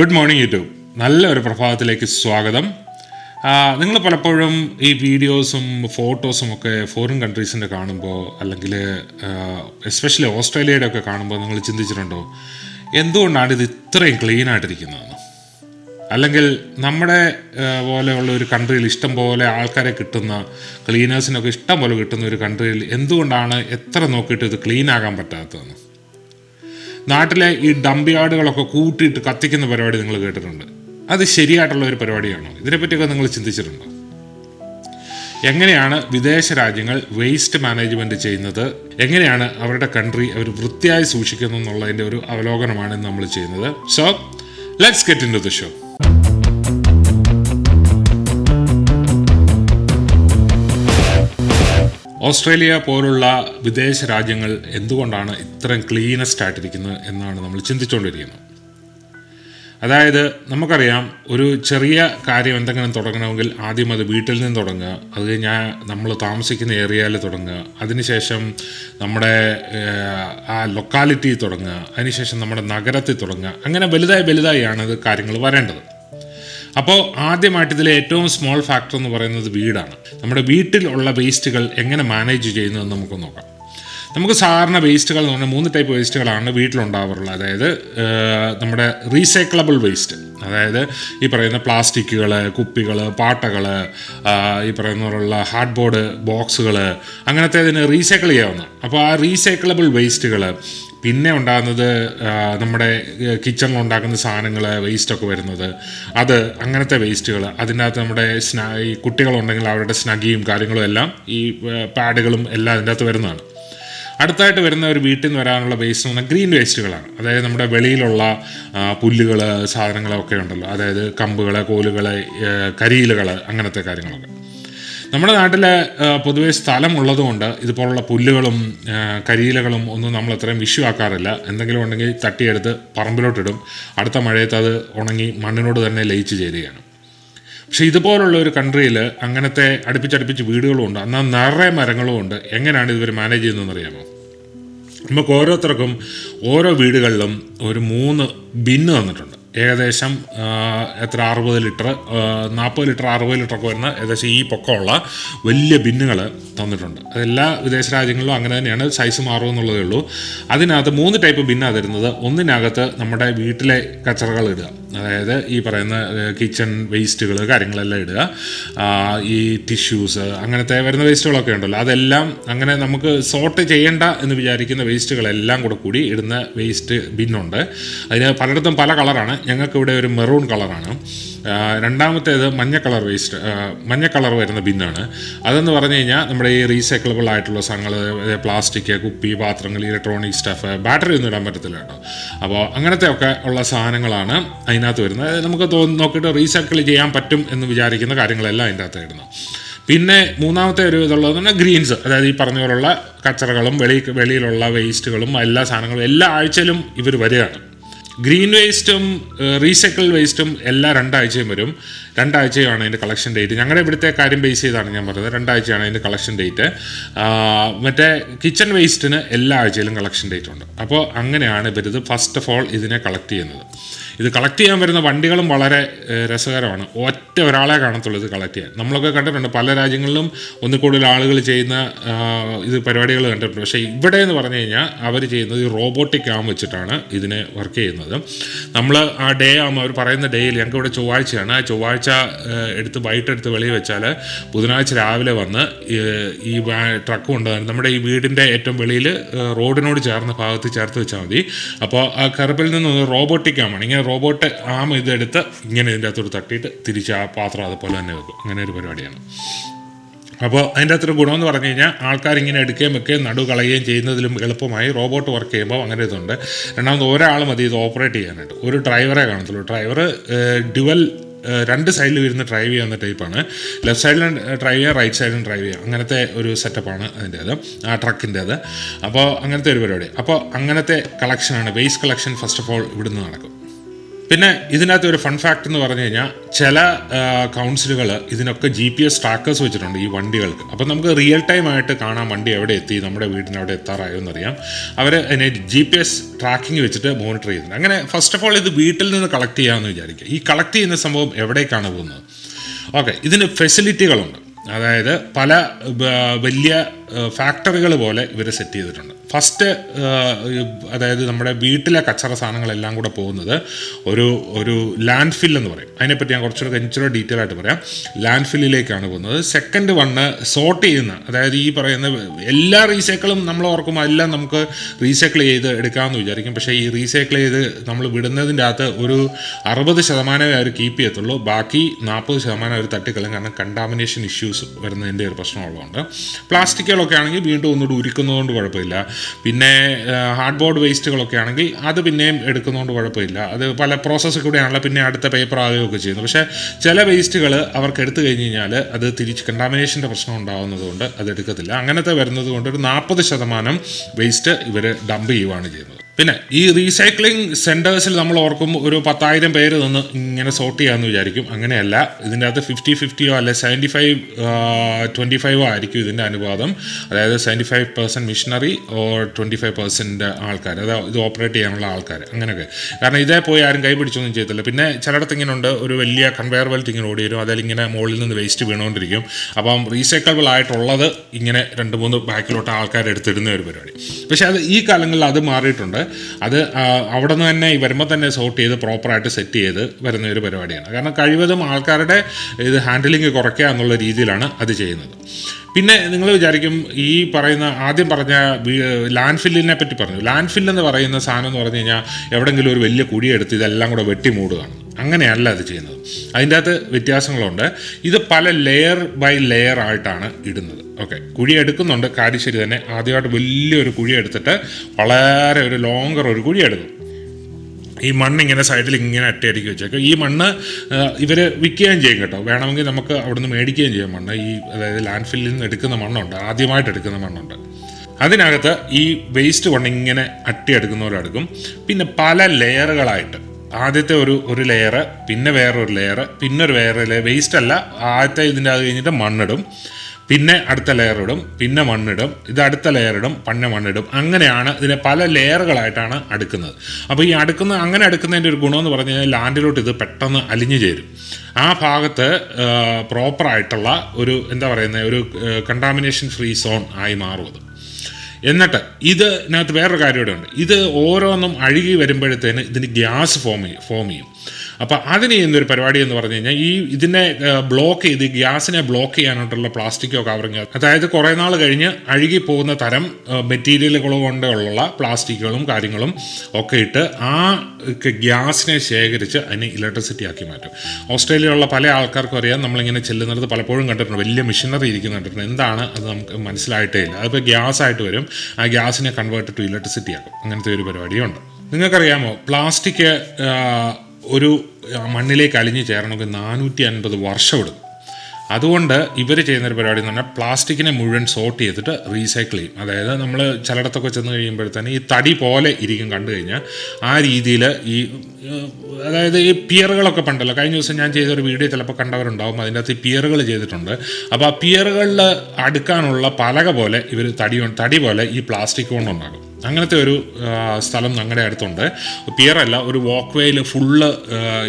Good morning YouTube നല്ല ഒരു പ്രഭാതത്തിലേക്ക് സ്വാഗതം. നിങ്ങൾ പലപ്പോഴും ഈ വീഡിയോസും ഫോട്ടോസും ഒക്കെ ഫോറിൻ കൺട്രീസിന്റെ കാണുമ്പോൾ അല്ലെങ്കിൽ എസ്പെഷ്യലി ഓസ്ട്രേലിയയുടെ ഒക്കെ കാണുമ്പോൾ നിങ്ങൾ ചിന്തിച്ചിട്ടുണ്ടോ? എന്തുകൊണ്ടാണ് ഇത് ഇത്രയും ക്ലീൻ ആയിട്ടിരിക്കുന്നതെന്ന്? അല്ലെങ്കിൽ നമ്മുടെ പോലെയുള്ള ഒരു കൺട്രിയിൽ ഇഷ്ടം പോലെ ആൾക്കാരെ കിട്ടുന്ന ക്ലീനേഴ്സിനൊക്കെ ഇഷ്ടം പോലെ കിട്ടുന്ന ഒരു കൺട്രിയിൽ എന്തുകൊണ്ടാണ് എത്ര നോക്കിയിട്ട് ഇത് ക്ലീൻ ആകാൻ പറ്റാത്തതെന്ന്? നാട്ടിലെ ഈ ഡംപ് യാർഡുകളൊക്കെ കൂട്ടിയിട്ട് കത്തിക്കുന്ന പരിപാടി നിങ്ങൾ കേട്ടിട്ടുണ്ട്. അത് ശരിയായിട്ടുള്ള ഒരു പരിപാടിയാണോ? ഇതിനെപ്പറ്റിയൊക്കെ നിങ്ങൾ ചിന്തിച്ചിട്ടുണ്ടോ? എങ്ങനെയാണ് വിദേശ രാജ്യങ്ങൾ വേസ്റ്റ് മാനേജ്മെന്റ് ചെയ്യുന്നത്? എങ്ങനെയാണ് അവരുടെ കൺട്രി അവർ വൃത്തിയായി സൂക്ഷിക്കുന്നു എന്നുള്ളതിന്റെ ഒരു അവലോകനമാണ് നമ്മൾ ചെയ്യുന്നത്. So let's get into the show Australia പോലുള്ള വിദേശ രാജ്യങ്ങൾ എന്തുകൊണ്ടാണ് ഇത്രയും ക്ലീനസ്റ്റ് ആയിട്ടിരിക്കുന്നത് എന്നാണ് നമ്മൾ ചിന്തിച്ചുകൊണ്ടിരിക്കുന്നത്. അതായത് നമുക്കറിയാം ഒരു ചെറിയ കാര്യം എന്തെങ്കിലും തുടങ്ങണമെങ്കിൽ ആദ്യം അത് വീട്ടിൽ നിന്ന് തുടങ്ങുക അത് കഴിഞ്ഞാൽ നമ്മൾ താമസിക്കുന്ന ഏരിയയിൽ തുടങ്ങുക അതിനുശേഷം നമ്മുടെ ആ ലൊക്കാലിറ്റി തുടങ്ങുക അതിനുശേഷം നമ്മുടെ നഗരത്തിൽ തുടങ്ങുക അങ്ങനെ വലുതായി വലുതായാണ് അത് കാര്യങ്ങൾ വരേണ്ടത്. അപ്പോൾ ആദ്യമായിട്ട് ഇതിലെ ഏറ്റവും സ്മോൾ ഫാക്ടർ എന്ന് പറയുന്നത് വീടാണ്. നമ്മുടെ വീട്ടിലുള്ള വേസ്റ്റുകൾ എങ്ങനെ മാനേജ് ചെയ്യുന്നതെന്ന് നമുക്ക് നോക്കാം. നമുക്ക് സാധാരണ വേസ്റ്റുകൾ എന്ന് പറഞ്ഞാൽ മൂന്ന് ടൈപ്പ് വേസ്റ്റുകളാണ് വീട്ടിലുണ്ടാവാറുള്ളത്. അതായത് നമ്മുടെ റീസൈക്ലബിൾ വേസ്റ്റ് അതായത് ഈ പറയുന്ന പ്ലാസ്റ്റിക്കുകൾ കുപ്പികൾ പാട്ടകൾ ഈ പറയുന്ന പോലുള്ള ഹാർഡ് ബോർഡ് ബോക്സുകൾ അങ്ങനത്തെ ഇതിന് റീസൈക്കിൾ ചെയ്യാവുന്ന അപ്പോൾ ആ റീസൈക്ലബിൾ വേസ്റ്റുകൾ പിന്നെ ഉണ്ടാകുന്നത് നമ്മുടെ കിച്ചണിൽ ഉണ്ടാക്കുന്ന സാധനങ്ങൾ വേസ്റ്റൊക്കെ വരുന്നത്. അത് അങ്ങനത്തെ വേസ്റ്റുകൾ അതിനകത്ത് നമ്മുടെ സ്നാ ഈ കുട്ടികളുണ്ടെങ്കിൽ അവരുടെ സ്നഗിയും കാര്യങ്ങളും എല്ലാം ഈ പാഡുകളും എല്ലാം അതിന്റെ അകത്ത് വരുന്നതാണ്. അടുത്തായിട്ട് വരുന്ന ഒരു വീട്ടിൽ നിന്ന് വരാനുള്ള വേസ്റ്റ് എന്ന് പറഞ്ഞാൽ ഗ്രീൻ വേസ്റ്റുകളാണ് അതായത് നമ്മുടെ വെളിയിലുള്ള പുല്ലുകൾ സാധനങ്ങളൊക്കെ ഉണ്ടല്ലോ. അതായത് കമ്പുകൾ കോലുകൾ കരിയിലുകൾ അങ്ങനത്തെ കാര്യങ്ങളൊക്കെ. നമ്മുടെ നാട്ടിൽ പൊതുവെ സ്ഥലമുള്ളതുകൊണ്ട് ഇതുപോലുള്ള പുല്ലുകളും കരിയിലകളും ഒന്നും നമ്മൾ അത്രയും വിഷു ആക്കാറില്ല. എന്തെങ്കിലും ഉണ്ടെങ്കിൽ തട്ടിയെടുത്ത് പറമ്പിലോട്ടിടും. അടുത്ത മഴയത്ത് അത് ഉണങ്ങി മണ്ണിനോട് തന്നെ ലയിച്ച് ചേരുകയാണ്. പക്ഷേ ഇതുപോലുള്ള ഒരു കൺട്രിയിൽ അങ്ങനത്തെ അടുപ്പിച്ചടുപ്പിച്ച് വീടുകളും ഉണ്ട്. എന്നാൽ നിറയെ മരങ്ങളും ഉണ്ട്. എങ്ങനെയാണ് ഇവർ മാനേജ് ചെയ്യുന്നതെന്ന് അറിയാമോ? നമുക്ക് ഓരോരുത്തർക്കും ഓരോ വീടുകളിലും ഒരു മൂന്ന് ബിന്ന് തന്നിട്ടുണ്ട്. ഏകദേശം എത്ര അറുപത് ലിറ്റർ നാൽപ്പത് ലിറ്റർ അറുപത് ലിറ്റർ ഒക്കെ വരുന്ന ഏകദേശം ഈ പൊക്കമുള്ള വലിയ ബിന്നുകൾ തന്നിട്ടുണ്ട്. അതെല്ലാ വിദേശ രാജ്യങ്ങളിലും അങ്ങനെ തന്നെയാണ്. സൈസ് മാറുമെന്നുള്ളതേ ഉള്ളൂ. അതിനകത്ത് മൂന്ന് ടൈപ്പ് ബിന്നാണ് തരുന്നത്. ഒന്നിനകത്ത് നമ്മുടെ വീട്ടിലെ കച്ചറകൾ ഇടുക. അതായത് ഈ പറയുന്ന കിച്ചൺ വേസ്റ്റുകൾ കാര്യങ്ങളെല്ലാം ഇടുക. ഈ ടിഷ്യൂസ് അങ്ങനത്തെ വരുന്ന വേസ്റ്റുകളൊക്കെ ഉണ്ടല്ലോ. അതെല്ലാം അങ്ങനെ നമുക്ക് സോർട്ട് ചെയ്യേണ്ട എന്ന് വിചാരിക്കുന്ന വേസ്റ്റുകളെല്ലാം കൂടെ കൂടി ഇടുന്ന വേസ്റ്റ് ബിന്നുണ്ട് അതിന് പലയിടത്തും പല കളറാണ് ഞങ്ങൾക്ക് ഇവിടെ ഒരു മെറൂൺ കളറാണ് രണ്ടാമത്തേത് മഞ്ഞ കളർ വേസ്റ്റ് മഞ്ഞ കളർ വരുന്ന ബിന്നാണ്. അതെന്ന് പറഞ്ഞു കഴിഞ്ഞാൽ നമ്മുടെ ഈ റീസൈക്കിളബിൾ ആയിട്ടുള്ള സാധനങ്ങൾ പ്ലാസ്റ്റിക് കുപ്പി പാത്രങ്ങൾ ഇലക്ട്രോണിക് സ്റ്റഫ് ബാറ്ററി ഒന്നും ഇടാൻ പറ്റത്തില്ല കേട്ടോ. അപ്പോൾ അങ്ങനത്തെ ഒക്കെ ഉള്ള സാധനങ്ങളാണ് അതിനകത്ത് വരുന്നത്. നമുക്ക് തോന്നി നോക്കിയിട്ട് റീസൈക്കിൾ ചെയ്യാൻ പറ്റും എന്ന് വിചാരിക്കുന്ന കാര്യങ്ങളെല്ലാം അതിന്റെ അകത്ത് ഇടുന്നു പിന്നെ മൂന്നാമത്തെ ഒരു ഇതുള്ളത് പറഞ്ഞാൽ ഗ്രീൻസ് അതായത് ഈ പറഞ്ഞ പോലുള്ള കച്ചറകളും വെളി വെളിയിലുള്ള വേസ്റ്റുകളും എല്ലാ സാധനങ്ങളും എല്ലാ ആഴ്ചയിലും ഇവർ വരികയാണ്. ഗ്രീൻ വേസ്റ്റും റീസൈക്കിൾ വേസ്റ്റും എല്ലാ രണ്ടാഴ്ചയും വരും. രണ്ടാഴ്ചയാണ് അതിന്റെ കളക്ഷൻ ഡേറ്റ്. ഞങ്ങളുടെ ഇവിടുത്തെ കാര്യം ബേസ് ചെയ്താണ് ഞാൻ പറഞ്ഞത്. രണ്ടാഴ്ചയാണ് അതിന്റെ കളക്ഷൻ ഡേറ്റ്. മറ്റേ കിച്ചൺ വേസ്റ്റിന് എല്ലാ ആഴ്ചയിലും കളക്ഷൻ ഡേറ്റ് ഉണ്ട്. അപ്പോൾ അങ്ങനെയാണ് ഇവരിത് ഫസ്റ്റ് ഓഫ് ഓൾ ഇതിനെ കളക്ട് ചെയ്യുന്നത്. ഇത് കളക്ട് ചെയ്യാൻ വരുന്ന വണ്ടികളും വളരെ രസകരമാണ്. ഒറ്റ ഒരാളെ കാണത്തുള്ളൂ ഇത് കളക്ട് ചെയ്യാൻ. നമ്മളൊക്കെ കണ്ടിട്ടുണ്ട് പല രാജ്യങ്ങളിലും ഒന്നിൽ കൂടുതൽ ആളുകൾ ചെയ്യുന്ന ഇത് പരിപാടികൾ കണ്ടിട്ടുണ്ട്. പക്ഷേ ഇവിടെ എന്ന് പറഞ്ഞു കഴിഞ്ഞാൽ അവർ ചെയ്യുന്നത് ഈ റോബോട്ടിക് ആം വെച്ചിട്ടാണ് ഇതിനെ വർക്ക് ചെയ്യുന്നത്. നമ്മൾ ആ ഡേ ആകുമ്പോൾ അവർ പറയുന്ന ഡേയിൽ ഞങ്ങൾക്ക് ഇവിടെ ചൊവ്വാഴ്ചയാണ്. ആ ചൊവ്വാഴ്ച എടുത്ത് വൈകിട്ടെടുത്ത് വെളിയിൽ വെച്ചാൽ ബുധനാഴ്ച രാവിലെ വന്ന് ഈ- ട്രക്ക് കൊണ്ടുവന്ന് നമ്മുടെ ഈ വീടിന്റെ ഏറ്റവും വെളിയിൽ റോഡിനോട് ചേർന്ന ഭാഗത്ത് ചേർത്ത് വെച്ചാൽ മതി. അപ്പോൾ ആ കറുപ്പിൽ നിന്ന് റോബോട്ടിക് ആമാണ് ഇങ്ങനെ റോബോട്ട് ആം ഇതെടുത്ത് ഇങ്ങനെ ഇതിന്റെ അകത്തോട്ട് തട്ടിയിട്ട് തിരിച്ച് ആ പാത്രം അതുപോലെ തന്നെ വെക്കും. അങ്ങനെ ഒരു പരിപാടിയാണ്. അപ്പോൾ അതിന്റെ അത്ര ഗുണമെന്ന് പറഞ്ഞു കഴിഞ്ഞാൽ ആൾക്കാർ ഇങ്ങനെ എടുക്കുകയും വെക്കുകയും നടു കളയുകയും ചെയ്യുന്നതിലും എളുപ്പമായി റോബോട്ട് വർക്ക് ചെയ്യുമ്പോൾ അങ്ങനെ ഇതുണ്ട്. രണ്ടാമത് ഒരാൾ മതി ഇത് ഓപ്പറേറ്റ് ചെയ്യാനായിട്ട്. ഒരു ഡ്രൈവറെ കാണത്തുള്ളൂ. ഡ്രൈവർ ഡ്യുവൽ രണ്ട് സൈഡിൽ ഇരുന്ന് ഡ്രൈവ് ചെയ്യുന്ന ടൈപ്പാണ്. ലെഫ്റ്റ് സൈഡിലും ഡ്രൈവ് ചെയ്യുക റൈറ്റ് സൈഡിലും ഡ്രൈവ് ചെയ്യുക. അങ്ങനത്തെ ഒരു സെറ്റപ്പാണ് അതിന്റേത് ആ ട്രക്കിന്റേത്. അപ്പോൾ അങ്ങനത്തെ ഒരു പരിപാടി. അപ്പോൾ അങ്ങനത്തെ കളക്ഷനാണ്. Base collection first of all ഇവിടുന്ന് നടക്കും. പിന്നെ ഇതിനകത്ത് ഒരു ഫൺ ഫാക്ട് എന്ന് പറഞ്ഞു കഴിഞ്ഞാൽ ചില കൗൺസിലുകൾ ഇതിനൊക്കെ ജി പി എസ് ട്രാക്കേഴ്സ് വെച്ചിട്ടുണ്ട് ഈ വണ്ടികൾക്ക്. അപ്പം നമുക്ക് റിയൽ ടൈം ആയിട്ട് കാണാം വണ്ടി എവിടെ എത്തി നമ്മുടെ വീടിന് അവിടെ എത്താറായോ എന്നറിയാം. അവർ അതിനെ ജി പി എസ് ട്രാക്കിംഗ് വെച്ചിട്ട് മോണിറ്റർ ചെയ്യുന്നുണ്ട്. അങ്ങനെ ഫസ്റ്റ് ഓഫ് ഓൾ ഇത് വീട്ടിൽ നിന്ന് കളക്ട് ചെയ്യാമെന്ന് വിചാരിക്കുക. ഈ കളക്ട് ചെയ്യുന്ന സംഭവം എവിടേക്കാണ് പോകുന്നത്? ഓക്കെ ഇതിന് ഫെസിലിറ്റികളുണ്ട് അതായത് പല വലിയ ഫാക്ടറികൾ പോലെ ഇവർ സെറ്റ് ചെയ്തിട്ടുണ്ട്. ഫസ്റ്റ് അതായത് നമ്മുടെ വീട്ടിലെ കച്ചറ സാധനങ്ങളെല്ലാം കൂടെ പോകുന്നത് ഒരു ഒരു ലാൻഡ് ഫിൽ എന്ന് പറയും. അതിനെപ്പറ്റി ഞാൻ കുറച്ചുകൂടെ ഇച്ചിരി ഡീറ്റെയിൽ ആയിട്ട് പറയാം. ലാൻഡ് ഫില്ലിലേക്കാണ് പോകുന്നത്. സെക്കൻഡ് വണ്ണ് സോർട്ട് ചെയ്യുന്ന അതായത് ഈ പറയുന്ന എല്ലാ റീസൈക്കിളും നമ്മൾ ഓർക്കും എല്ലാം നമുക്ക് റീസൈക്കിൾ ചെയ്ത് എടുക്കാമെന്ന് വിചാരിക്കും. പക്ഷേ ഈ റീസൈക്കിൾ ചെയ്ത് നമ്മൾ വിടുന്നതിന്റെ അകത്ത് ഒരു അറുപത് ശതമാനമേ അവർ കീപ്പ് ചെയ്യത്തുള്ളൂ. ബാക്കി നാൽപ്പത് ശതമാനം അവർ തട്ടിക്കളയും. കാരണം കണ്ടാമിനേഷൻ ഇഷ്യൂസ് വരുന്നതിന്റെ ഒരു പ്രശ്നമുള്ളതുകൊണ്ട്. പ്ലാസ്റ്റിക്കുകളൊക്കെ ആണെങ്കിൽ വീണ്ടും ഒന്നുകൂടി ഉരുക്കുന്നതുകൊണ്ട് കുഴപ്പമില്ല. പിന്നെ ഹാർഡ് ബോർഡ് വേസ്റ്റുകളൊക്കെ ആണെങ്കിൽ അത് പിന്നെയും എടുക്കുന്നതുകൊണ്ട് കുഴപ്പമില്ല. അത് പല പ്രോസസ്സ് കൂടെയാണല്ലോ പിന്നെ അടുത്ത പേപ്പർ ആകുകയൊക്കെ ചെയ്യുന്നത്. പക്ഷേ ചില വേസ്റ്റുകൾ അവർക്ക് എടുത്തു കഴിഞ്ഞ് കഴിഞ്ഞാൽ അത് തിരിച്ച് കണ്ടാമിനേഷന്റെ പ്രശ്നം ഉണ്ടാകുന്നതുകൊണ്ട് അത് എടുക്കത്തില്ല. അങ്ങനത്തെ വരുന്നത് കൊണ്ട് ഒരു നാൽപ്പത് ശതമാനം വേസ്റ്റ് ഇവർ ഡംപ് ചെയ്യുവാണ് ചെയ്യുന്നത്. പിന്നെ ഈ റീസൈക്ലിംഗ് സെന്റേഴ്സിൽ നമ്മൾ ഓർക്കും ഒരു പത്തായിരം പേര് നിന്ന് ഇങ്ങനെ സോർട്ട് ചെയ്യാമെന്ന് വിചാരിക്കും. അങ്ങനെയല്ല. ഇതിന്റെ അകത്ത് ഫിഫ്റ്റി ഫിഫ്റ്റിയോ അല്ലെ സെവന്റി ഫൈവ് ട്വന്റി ഫൈവോ ആയിരിക്കും ഇതിന്റെ അനുപാതം. അതായത് seventy five percent machinery or twenty five percent ആൾക്കാർ. അതായത് ഇത് ഓപ്പറേറ്റ് ചെയ്യാനുള്ള ആൾക്കാർ. അങ്ങനെയൊക്കെ. കാരണം ഇതേ പോയി ആരും കൈ പിടിച്ചൊന്നും ചെയ്യത്തില്ല. പിന്നെ ചിലയിടത്ത് ഇങ്ങനെ ഉണ്ട് ഒരു വലിയ കൺവെയർ ബെൽറ്റ് ഇങ്ങനെ ഓടി വരും. അതിൽ ഇങ്ങനെ മുകളിൽ നിന്ന് വേസ്റ്റ് വീണുകൊണ്ടിരിക്കും അപ്പം റീസൈക്കിളബിൾ ആയിട്ടുള്ളത് ഇങ്ങനെ രണ്ട് മൂന്ന് ബാക്കിലോട്ട് ആൾക്കാർ എടുത്തിടുന്ന ഒരു പരിപാടി. പക്ഷേ അത് ഈ കാലങ്ങളിൽ അത് മാറിയിട്ടുണ്ട്. അത് അവിടെ നിന്ന് തന്നെ ഈ വരുമ്പോൾ തന്നെ സോർട്ട് ചെയ്ത് പ്രോപ്പറായിട്ട് സെറ്റ് ചെയ്ത് വരുന്ന ഒരു പരിപാടിയാണ്. കാരണം കഴിവതും ആൾക്കാരുടെ ഇത് ഹാൻഡിലിംഗ് കുറയ്ക്കുക എന്നുള്ള രീതിയിലാണ് അത് ചെയ്യുന്നത്. പിന്നെ നിങ്ങൾ വിചാരിക്കും ഈ പറയുന്ന ആദ്യം പറഞ്ഞ ലാൻഡ് ഫില്ലിനെ പറ്റി പറഞ്ഞു. ലാൻഡ് എന്ന് പറയുന്ന സാധനം എന്ന് പറഞ്ഞു കഴിഞ്ഞാൽ എവിടെയെങ്കിലും ഒരു വലിയ കുഴിയെടുത്ത് ഇതെല്ലാം കൂടെ വെട്ടി മൂടുകയാണ്. അങ്ങനെയല്ല അത് ചെയ്യുന്നത്. അതിന്റെ അകത്ത് വ്യത്യാസങ്ങളുണ്ട്. ഇത് പല ലെയർ ബൈ ലെയർ ആയിട്ടാണ് ഇടുന്നത്. ഓക്കെ കുഴി എടുക്കുന്നുണ്ട്. കാരിശ്ശേരി തന്നെ ആദ്യമായിട്ട് വലിയൊരു കുഴി എടുത്തിട്ട് വളരെ ഒരു ലോങ്കർ ഒരു കുഴി എടുക്കും. ഈ മണ്ണ് ഇങ്ങനെ സൈഡിൽ ഇങ്ങനെ അട്ടയടിക്കി വെച്ചേക്കും. ഈ മണ്ണ് ഇവർ വിൽക്കുകയും ചെയ്യും കേട്ടോ. വേണമെങ്കിൽ നമുക്ക് അവിടുന്ന് മേടിക്കുകയും ചെയ്യാം മണ്ണ്. ഈ അതായത് ലാൻഡ് ഫില്ലിൽ നിന്ന് എടുക്കുന്ന മണ്ണുണ്ട്. ആദ്യമായിട്ട് എടുക്കുന്ന മണ്ണുണ്ട്. അതിനകത്ത് ഈ വേസ്റ്റ് കൊണ്ട് ഇങ്ങനെ അട്ടിയെടുക്കുന്നവരെടുക്കും പിന്നെ പല ലെയറുകളായിട്ട്. ആദ്യത്തെ ഒരു ഒരു ലെയർ പിന്നെ വേറൊരു ലെയർ പിന്നെ ഒരു വേറെ ലെയർ വേസ്റ്റ് അല്ല. ആദ്യത്തെ ഇതിന്റെ അത് കഴിഞ്ഞിട്ട് മണ്ണിടും. പിന്നെ അടുത്ത ലെയർ ഇടും പിന്നെ മണ്ണിടും ഇത് അടുത്ത ലെയർ ഇടും പിന്നെ മണ്ണിടും അങ്ങനെയാണ് ഇതിനെ പല ലെയറുകളായിട്ടാണ് അടുക്കുന്നത്. അപ്പോൾ ഈ അടുക്കുന്ന അങ്ങനെ അടുക്കുന്നതിന്റെ ഒരു ഗുണമെന്ന് പറഞ്ഞു കഴിഞ്ഞാൽ ലാൻഡിലോട്ട് ഇത് പെട്ടെന്ന് അലിഞ്ഞു ചേരും. ആ ഭാഗത്ത് പ്രോപ്പറായിട്ടുള്ള ഒരു എന്താ പറയുന്നത് ഒരു കണ്ടാമിനേഷൻ ഫ്രീ സോൺ ആയി മാറും എന്നിട്ട് ഇതിനകത്ത് വേറൊരു കാര്യം ഇവിടെ ഉണ്ട് ഇത് ഓരോന്നും അഴുകി വരുമ്പോഴത്തേന് ഇതിന് ഗ്യാസ് ഫോം ചെയ്യും ഫോം ചെയ്യും. അപ്പോൾ അതിന് ചെയ്യുന്നൊരു പരിപാടി എന്ന് പറഞ്ഞു കഴിഞ്ഞാൽ ഈ ഇതിനെ ബ്ലോക്ക് ചെയ്ത് ഗ്യാസിനെ ബ്ലോക്ക് ചെയ്യാനായിട്ടുള്ള പ്ലാസ്റ്റിക്കോ കവറിങ്ങോ അതായത് കുറേ നാൾ കഴിഞ്ഞ് അഴുകി പോകുന്ന തരം മെറ്റീരിയലുകൾ കൊണ്ടുള്ള പ്ലാസ്റ്റിക്കുകളും കാര്യങ്ങളും ഒക്കെ ഇട്ട് ആ ഗ്യാസിനെ ശേഖരിച്ച് അതിനെ ഇലക്ട്രിസിറ്റി ആക്കി മാറ്റും. ഓസ്ട്രേലിയയിലുള്ള പല ആൾക്കാർക്കും അറിയാം നമ്മളിങ്ങനെ ചെല്ലുന്നിടത്ത് പലപ്പോഴും കണ്ടിട്ടുണ്ട് വലിയ മെഷീനറി ഇരിക്കുന്ന കണ്ടിട്ടുണ്ട്. എന്താണ് അത് നമുക്ക് മനസ്സിലായിട്ടേ ഇല്ല. അതിപ്പോൾ ഗ്യാസ് ആയിട്ട് വരും ആ ഗ്യാസിനെ കൺവേർട്ട് ടു ഇലക്ട്രിസിറ്റി ആക്കും. അങ്ങനത്തെ ഒരു പരിപാടിയുണ്ട്. നിങ്ങൾക്കറിയാമോ പ്ലാസ്റ്റിക് ഒരു മണ്ണിലേക്ക് അലിഞ്ഞു ചേരണമെങ്കിൽ നാനൂറ്റി അൻപത് വർഷം എടുക്കും അതുകൊണ്ട് ഇവർ ചെയ്യുന്നൊരു പരിപാടി എന്ന് പറഞ്ഞാൽ പ്ലാസ്റ്റിക്കിനെ മുഴുവൻ സോർട്ട് ചെയ്തിട്ട് റീസൈക്കിൾ ചെയ്യും. അതായത് നമ്മൾ ചിലയിടത്തൊക്കെ ചെന്ന് കഴിയുമ്പോഴത്തേന് ഈ തടി പോലെ ഇരിക്കും കണ്ടു കഴിഞ്ഞാൽ ആ രീതിയിൽ ഈ അതായത് ഈ പിയറുകളൊക്കെ പണ്ടല്ലോ കഴിഞ്ഞ ദിവസം ഞാൻ ചെയ്തൊരു വീഡിയോ ചിലപ്പോൾ കണ്ടവരുണ്ടാവും അതിന്റെ അകത്ത് പിയറുകൾ ചെയ്തിട്ടുണ്ട്. അപ്പോൾ ആ പിയറുകളിൽ അടുക്കാനുള്ള പലക പോലെ ഇവർ തടി തടി പോലെ ഈ പ്ലാസ്റ്റിക് കൊണ്ടുണ്ടാകും അങ്ങനത്തെ ഒരു സ്ഥലം ഞങ്ങളുടെ അടുത്തുണ്ട്. പിയറല്ല ഒരു വാക്ക് വേയിൽ ഫുള്ള്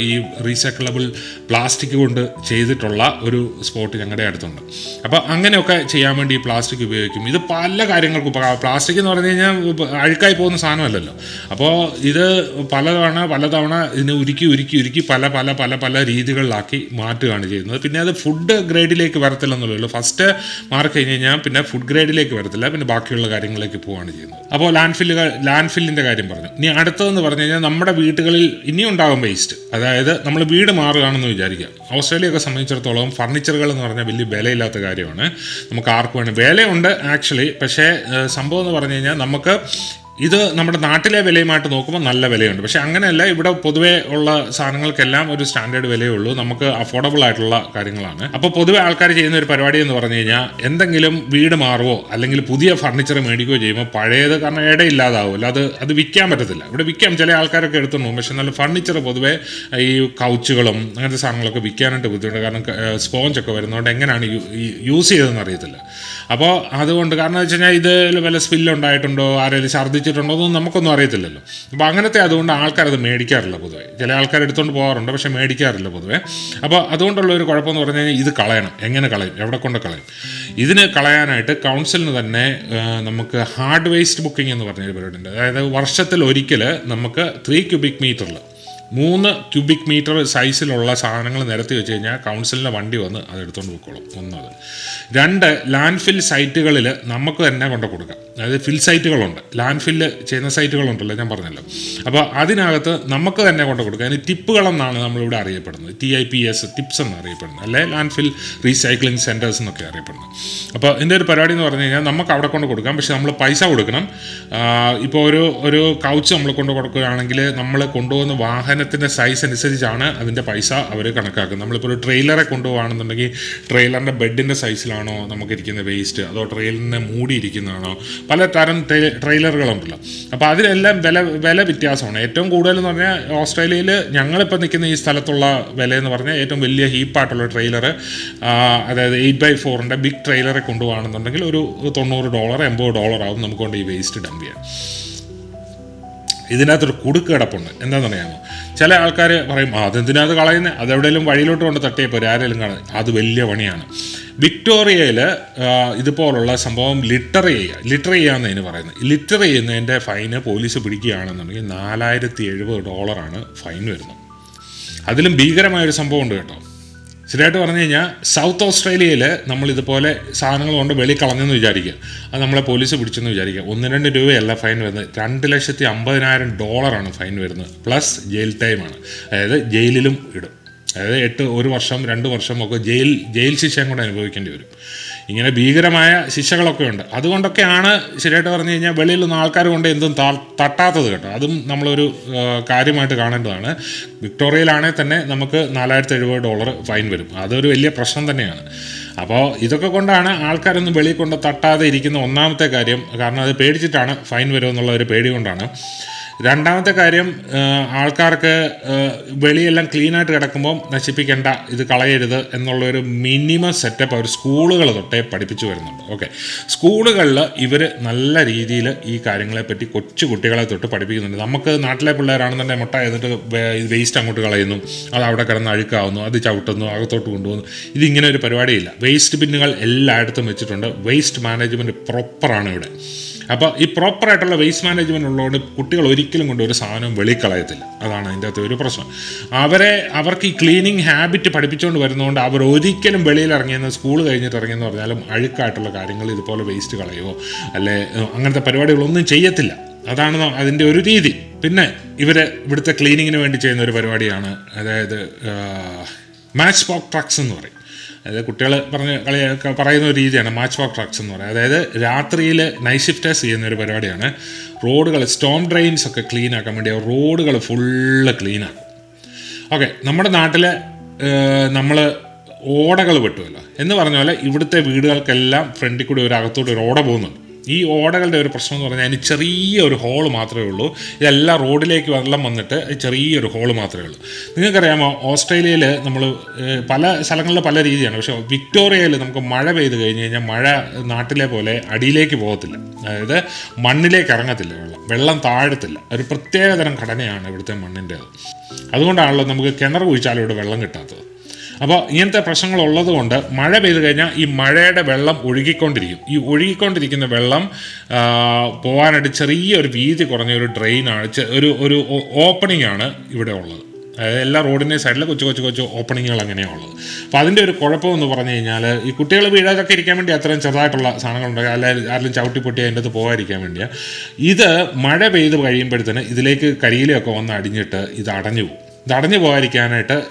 ഈ റീസൈക്കിളബിൾ പ്ലാസ്റ്റിക് കൊണ്ട് ചെയ്തിട്ടുള്ള ഒരു സ്പോട്ട് ഞങ്ങളുടെ അടുത്തുണ്ട്. അപ്പോൾ അങ്ങനെയൊക്കെ ചെയ്യാൻ വേണ്ടി ഈ പ്ലാസ്റ്റിക് ഉപയോഗിക്കും. ഇത് പല കാര്യങ്ങൾക്കും പ്ലാസ്റ്റിക് എന്ന് പറഞ്ഞു കഴിഞ്ഞാൽ അഴുക്കായി പോകുന്ന സാധനമല്ലല്ലോ. അപ്പോൾ ഇത് പലതവണ പലതവണ ഇതിനെ ഉരുക്കി ഉരുക്കി ഉരുക്കി പല പല പല പല രീതികളിലാക്കി മാറ്റുകയാണ് ചെയ്യുന്നത്. പിന്നെ അത് ഫുഡ് ഗ്രേഡിലേക്ക് വരത്തില്ലെന്നുള്ളൂ ഫസ്റ്റ് മാർക്ക് കഴിഞ്ഞ് കഴിഞ്ഞാൽ പിന്നെ ഫുഡ് ഗ്രേഡിലേക്ക് വരത്തില്ല. പിന്നെ ബാക്കിയുള്ള കാര്യങ്ങളിലേക്ക് പോവുകയാണ് ചെയ്യുന്നത്. അപ്പോൾ ലാൻഡ് ഫില്ലുകൾ ലാൻഡ് ഫില്ലിന്റെ കാര്യം പറഞ്ഞു. ഇനി അടുത്തതെന്ന് പറഞ്ഞു കഴിഞ്ഞാൽ നമ്മുടെ വീടുകളിൽ ഇനിയും ഉണ്ടാകും വേസ്റ്റ് അതായത് നമ്മൾ വീട് മാറുകയാണെന്ന് വിചാരിക്കുക. ഓസ്ട്രേലിയയൊക്കെ സംബന്ധിച്ചിടത്തോളം ഫർണിച്ചറുകൾ എന്ന് പറഞ്ഞാൽ വലിയ വിലയില്ലാത്ത കാര്യമാണ്. നമുക്ക് ആർക്ക് വേണം വിലയുണ്ട് ആക്ച്വലി പക്ഷേ സംഭവം എന്ന് പറഞ്ഞു കഴിഞ്ഞാൽ നമുക്ക് ഇത് നമ്മുടെ നാട്ടിലെ വിലയുമായിട്ട് നോക്കുമ്പോൾ നല്ല വിലയുണ്ട്. പക്ഷേ അങ്ങനെയല്ല ഇവിടെ പൊതുവേ ഉള്ള സാധനങ്ങൾക്കെല്ലാം ഒരു സ്റ്റാൻഡേർഡ് വിലയേ ഉള്ളൂ. നമുക്ക് അഫോർഡബിൾ ആയിട്ടുള്ള കാര്യങ്ങളാണ്. അപ്പോൾ പൊതുവെ ആൾക്കാർ ചെയ്യുന്ന ഒരു പരിപാടി എന്ന് പറഞ്ഞു കഴിഞ്ഞാൽ എന്തെങ്കിലും വീട് മാറുവോ അല്ലെങ്കിൽ പുതിയ ഫർണിച്ചർ മേടിക്കുകയോ ചെയ്യുമ്പോൾ പഴയത് കാരണം ഇടയില്ലാതാവുമല്ലോ അത് അത് വിൽക്കാൻ പറ്റത്തില്ല. ഇവിടെ വിൽക്കാം ചില ആൾക്കാരൊക്കെ എടുത്തുണ്ടോ പക്ഷെ നല്ല ഫർണിച്ചർ പൊതുവേ ഈ കൗച്ചുകളും അങ്ങനത്തെ സാധനങ്ങളൊക്കെ വിൽക്കാനായിട്ട് ബുദ്ധിമുട്ട് കാരണം സ്പോഞ്ച് ഒക്കെ വരുന്നതുകൊണ്ട് എങ്ങനെയാണ് യൂസ് ചെയ്തതെന്ന് അറിയത്തില്ല. അപ്പോൾ അതുകൊണ്ട് കാരണം വെച്ച് കഴിഞ്ഞാൽ ഇത് വല്ല സ്പില്ലുണ്ടായിട്ടുണ്ടോ ആരെങ്കിലും ഛർദ്ദിച്ചിട്ടുണ്ടോ? എന്നൊന്നും നമുക്കൊന്നും അറിയത്തില്ലല്ലോ. അപ്പോൾ അങ്ങനത്തെ അതുകൊണ്ട് ആൾക്കാരത് മേടിക്കാറില്ല പൊതുവേ. ചില ആൾക്കാർ എടുത്തുകൊണ്ട് പോകാറുണ്ട് പക്ഷേ മേടിക്കാറില്ല പൊതുവേ. അപ്പോൾ അതുകൊണ്ടുള്ള ഒരു കുഴപ്പമെന്ന് പറഞ്ഞു കഴിഞ്ഞാൽ ഇത് കളയണം. എങ്ങനെ കളയും? എവിടെ കൊണ്ട് കളയും? ഇതിന് കളയാനായിട്ട് കൗൺസിലിന് തന്നെ നമുക്ക് ഹാർഡ് വേസ്റ്റ് ബുക്കിംഗ് എന്ന് പറഞ്ഞൊരു പരിപാടി ഉണ്ട്. അതായത് വർഷത്തിൽ ഒരിക്കൽ നമുക്ക് ത്രീ ക്യൂബിക് മീറ്ററിൽ മൂന്ന് ക്യൂബിക് മീറ്റർ സൈസിലുള്ള സാധനങ്ങൾ നിരത്തി വെച്ച് കഴിഞ്ഞാൽ കൗൺസിലിന്റെ വണ്ടി വന്ന് അത് എടുത്തുകൊണ്ട് പോയിക്കോളും ഒന്നത്. രണ്ട് ലാൻഡ് ഫിൽ സൈറ്റുകളിൽ നമുക്ക് തന്നെ കൊണ്ട് കൊടുക്കാം. അതായത് ഫിൽ സൈറ്റുകളുണ്ട്. ലാൻഡ് ഫില്ല് ചെയ്യുന്ന സൈറ്റുകളുണ്ടല്ലോ ഞാൻ പറഞ്ഞല്ലോ. അപ്പോൾ അതിനകത്ത് നമുക്ക് തന്നെ കൊണ്ട് കൊടുക്കാം. അതിന് ടിപ്പുകളെന്നാണ് നമ്മളിവിടെ അറിയപ്പെടുന്നത്. T I P S tips എന്ന് അറിയപ്പെടുന്നത്. അല്ലെ? ലാൻഡ് ഫിൽ റീസൈക്ലിംഗ് സെന്റേഴ്സ് എന്നൊക്കെ അറിയപ്പെടുന്നത്. അപ്പോൾ ഇതിന്റെ ഒരു പരിപാടി എന്ന് പറഞ്ഞു കഴിഞ്ഞാൽ നമുക്ക് അവിടെ കൊണ്ട് കൊടുക്കാം. പക്ഷേ നമ്മൾ പൈസ കൊടുക്കണം. ഇപ്പോൾ ഒരു ഒരു കൗച്ച് നമ്മൾ കൊണ്ട് കൊടുക്കുകയാണെങ്കിൽ നമ്മൾ കൊണ്ടുപോകുന്ന വാഹനത്തിന്റെ സൈസ് അനുസരിച്ചാണ് അതിന്റെ പൈസ അവർ കണക്കാക്കുന്നത്. നമ്മളിപ്പോൾ ഒരു ട്രെയിലറെ കൊണ്ടുപോകുകയാണെന്നുണ്ടെങ്കിൽ ട്രെയിലറിന്റെ ബെഡിന്റെ സൈസിലാണോ നമുക്കിരിക്കുന്ന വേസ്റ്റ് അതോ ട്രെയിലറിനെ മൂടിയിരിക്കുന്നതാണോ? പല തരം ട്രെ- ട്രെയിലറുകളുണ്ടല്ലോ അപ്പോൾ അതിലെല്ലാം വില വില വ്യത്യാസമാണ്. ഏറ്റവും കൂടുതൽ എന്ന് പറഞ്ഞാൽ ഓസ്ട്രേലിയയിൽ ഞങ്ങളിപ്പോൾ നിൽക്കുന്ന ഈ സ്ഥലത്തുള്ള വില എന്ന് പറഞ്ഞാൽ ഏറ്റവും വലിയ ഹീപ്പായിട്ടുള്ള ട്രെയിലർ അതായത് എയ്റ്റ് ബൈ ഫോറിന്റെ ബിഗ് ട്രെയിലറെ കൊണ്ടുപോകുകയാണെന്നുണ്ടെങ്കിൽ ഒരു തൊണ്ണൂറ് ഡോളർ എൺപത് ഡോളർ ആവും നമുക്ക് കൊണ്ട് ഈ വേസ്റ്റ് ഡംപ് ചെയ്യാൻ. ഇതിനകത്തൊരു കുടുക്ക് കിടപ്പുണ്ട് എന്താണെന്നറിയാമോ? ചില ആൾക്കാർ പറയും അതെന്തിനാ അത് കളയുന്നത് അതെവിടെയെങ്കിലും വഴിയിലോട്ട് കൊണ്ട് തട്ടിയപ്പോൾ ആരെങ്കിലും കാണും. അത് വലിയ പണിയാണ്. വിക്ടോറിയയിൽ ഇതുപോലുള്ള സംഭവം ലിറ്റർ ചെയ്യുക ലിറ്റർ ചെയ്യാമെന്നതിന് പറയുന്നത്. ലിറ്റർ ചെയ്യുന്നതിന്റെ ഫൈന് പോലീസ് പിടിക്കുകയാണെന്നുണ്ടെങ്കിൽ നാലായിരത്തി എഴുപത് ഡോളറാണ് ഫൈൻ വരുന്നത്. അതിലും ഭീകരമായൊരു സംഭവം ഉണ്ട് കേട്ടോ. ശരിയായിട്ട് പറഞ്ഞു കഴിഞ്ഞാൽ സൗത്ത് ഓസ്ട്രേലിയയിൽ നമ്മൾ ഇതുപോലെ സാധനങ്ങൾ കൊണ്ട് വെളി കളഞ്ഞെന്ന് വിചാരിക്കുക. അത് നമ്മളെ പോലീസ് പിടിച്ചെന്ന് വിചാരിക്കുക. ഒന്ന് രണ്ട് രൂപയല്ല ഫൈൻ വരുന്നത്. രണ്ട് ലക്ഷത്തി അമ്പതിനായിരം ഡോളറാണ് ഫൈൻ വരുന്നത്. പ്ലസ് ജയിൽ ടൈമാണ് അതായത് ജയിലിലും ഇടും. അതായത് എട്ട് ഒരു വർഷം രണ്ട് വർഷം ഒക്കെ ജയിൽ ജയിൽ ശിക്ഷയും കൂടെ അനുഭവിക്കേണ്ടി വരും. ഇങ്ങനെ ഭീകരമായ ശിക്ഷകളൊക്കെ ഉണ്ട്. അതുകൊണ്ടൊക്കെയാണ് ശരിയായിട്ട് പറഞ്ഞു കഴിഞ്ഞാൽ വെളിയിൽ നിന്ന് ആൾക്കാർ കൊണ്ട് എന്തും തട്ടാത്തത് കേട്ടോ. അതും നമ്മളൊരു കാര്യമായിട്ട് കാണേണ്ടതാണ്. വിക്ടോറിയയിലാണെങ്കിൽ തന്നെ നമുക്ക് നാലായിരത്തി എഴുപത് ഡോളർ ഫൈൻ വരും. അതൊരു വലിയ പ്രശ്നം തന്നെയാണ്. അപ്പോൾ ഇതൊക്കെ കൊണ്ടാണ് ആൾക്കാരൊന്നും വെളിയിൽ കൊണ്ട് തട്ടാതെ ഇരിക്കുന്ന ഒന്നാമത്തെ കാര്യം. കാരണം അത് പേടിച്ചിട്ടാണ് ഫൈൻ വരുമെന്നുള്ള ഒരു പേടി കൊണ്ടാണ്. രണ്ടാമത്തെ കാര്യം ആൾക്കാർക്ക് വെളിയെല്ലാം ക്ലീനായിട്ട് കിടക്കുമ്പോൾ നശിപ്പിക്കേണ്ട ഇത് കളയരുത് എന്നുള്ളൊരു മിനിമം സെറ്റപ്പ് അവർ സ്കൂളുകൾ തൊട്ടേ പഠിപ്പിച്ചു വരുന്നുണ്ട്. ഓക്കെ. സ്കൂളുകളിൽ ഇവർ നല്ല രീതിയിൽ ഈ കാര്യങ്ങളെപ്പറ്റി കൊച്ചു കുട്ടികളെ തൊട്ട് പഠിപ്പിക്കുന്നുണ്ട്. നമുക്ക് നാട്ടിലെ പിള്ളേരാണെന്നുണ്ടെങ്കിൽ മുട്ട ചെയ്തിട്ട് വേസ്റ്റ് അങ്ങോട്ട് കളയുന്നു അത് അവിടെ കിടന്ന് അഴുക്കാവുന്നു അത് ചവിട്ടുന്നു അകത്തോട്ട് കൊണ്ടുപോകുന്നു. ഇതിങ്ങനെ ഒരു പരിപാടിയില്ല. വേസ്റ്റ് ബിന്നുകൾ എല്ലായിടത്തും വെച്ചിട്ടുണ്ട്. വേസ്റ്റ് മാനേജ്മെന്റ് പ്രോപ്പറാണ് ഇവിടെ. അപ്പോൾ ഈ പ്രോപ്പറായിട്ടുള്ള വേസ്റ്റ് മാനേജ്മെന്റ് ഉള്ളതുകൊണ്ട് കുട്ടികൾ ഒരിക്കലും കൊണ്ട് ഒരു സാധനവും വെളിക്കളയത്തില്ല അതാണ് അതിന്റെ അകത്ത് ഒരു പ്രശ്നം. അവരെ അവർക്ക് ഈ ക്ലീനിങ് ഹാബിറ്റ് പഠിപ്പിച്ചുകൊണ്ട് വരുന്നതുകൊണ്ട് അവർ ഒരിക്കലും വെളിയിൽ ഇറങ്ങിയെന്ന് സ്കൂൾ കഴിഞ്ഞിട്ട് ഇറങ്ങിയെന്ന് പറഞ്ഞാലും അഴുക്കായിട്ടുള്ള കാര്യങ്ങൾ ഇതുപോലെ വേസ്റ്റ് കളയുമോ അല്ലെ അങ്ങനത്തെ പരിപാടികളൊന്നും ചെയ്യത്തില്ല. അതാണ് അതിന്റെ ഒരു രീതി. പിന്നെ ഇവർ ഇവിടുത്തെ ക്ലീനിങ്ങിന് വേണ്ടി ചെയ്യുന്ന ഒരു പരിപാടിയാണ് അതായത് മാച്ച് പോക്ക് ട്രക്സ് എന്ന് പറയും. അതായത് കുട്ടികൾ പറഞ്ഞ് കളി പറയുന്ന ഒരു രീതിയാണ് മാച്ച് വാക്ക് ട്രക്സ് എന്ന് പറയുന്നത്. അതായത് രാത്രിയിൽ നൈറ്റ് ഷിഫ്റ്റേഴ്സ് ചെയ്യുന്ന ഒരു പരിപാടിയാണ്. റോഡുകൾ സ്റ്റോം ഡ്രെയിൻസ് ഒക്കെ ക്ലീൻ ആക്കാൻ വേണ്ടി റോഡുകൾ ഫുള്ള് ക്ലീൻ ആക്കും ഓക്കെ നമ്മുടെ നാട്ടിൽ നമ്മൾ ഓടകൾ വെട്ടുമല്ലോ എന്ന് പറഞ്ഞ പോലെ ഇവിടുത്തെ വീടുകൾക്കെല്ലാം ഫ്രണ്ടിൽ കൂടി ഒരു അകത്തോട്ട് ഒരു ഓട പോകുന്നുണ്ട്. ഈ ഓടകളുടെ ഒരു പ്രശ്നം എന്ന് പറഞ്ഞാൽ അതിന് ചെറിയ ഒരു ഹോൾ മാത്രമേ ഉള്ളൂ. ഇതെല്ലാം റോഡിലേക്ക് വെള്ളം വന്നിട്ട് ചെറിയൊരു ഹോൾ മാത്രമേ ഉള്ളൂ. നിങ്ങൾക്കറിയാമോ ഓസ്ട്രേലിയയിൽ നമ്മൾ പല സ്ഥലങ്ങളിൽ പല രീതിയാണ്. പക്ഷേ വിക്ടോറിയയിൽ നമുക്ക് മഴ പെയ്ത് കഴിഞ്ഞ് കഴിഞ്ഞാൽ മഴ നാട്ടിലെ പോലെ അടിയിലേക്ക് പോകത്തില്ല. അതായത് മണ്ണിലേക്ക് ഇറങ്ങത്തില്ല വെള്ളം. വെള്ളം താഴത്തില്ല. ഒരു പ്രത്യേകതരം ഘടനയാണ് ഇവിടുത്തെ മണ്ണിന്റെ അതുകൊണ്ടാണല്ലോ നമുക്ക് കിണർ കുഴിച്ചാലും ഇവിടെ വെള്ളം കിട്ടാത്തത്. അപ്പോൾ ഇങ്ങനത്തെ പ്രശ്നങ്ങൾ ഉള്ളതുകൊണ്ട് മഴ പെയ്തു കഴിഞ്ഞാൽ ഈ മഴയുടെ വെള്ളം ഒഴുകിക്കൊണ്ടിരിക്കും. ഈ ഒഴുകിക്കൊണ്ടിരിക്കുന്ന വെള്ളം പോകാനായിട്ട് ചെറിയൊരു വീതി കുറഞ്ഞ ഒരു ഡ്രെയിനാണ് ഒരു ഒരു ഓപ്പണിംഗ് ആണ് ഇവിടെ ഉള്ളത്. അതായത് എല്ലാ റോഡിന്റെ സൈഡിൽ കൊച്ചു കൊച്ചു കൊച്ചു ഓപ്പണിങ്ങുകൾ അങ്ങനെയാണ് ഉള്ളത്. അപ്പോൾ അതിന്റെ ഒരു കുഴപ്പമെന്ന് പറഞ്ഞു കഴിഞ്ഞാൽ ഈ കുട്ടികൾ വീഴാതൊക്കെ ഇരിക്കാൻ വേണ്ടി അത്രയും ചെറുതായിട്ടുള്ള സാധനങ്ങളുണ്ട്. അല്ലെങ്കിൽ ആരെങ്കിലും ചവിട്ടി പൊട്ടി അതിന്റെ അകത്ത് പോകാതിരിക്കാൻ വേണ്ടിയാണ് ഇത് മഴ പെയ്ത് കഴിയുമ്പോഴത്തേന് ഇതിലേക്ക് കരിയിലൊക്കെ വന്ന് അടിഞ്ഞിട്ട് ഇത് അടഞ്ഞു പോകും. തടഞ്ഞു പോകാതിരിക്കാനായിട്ട്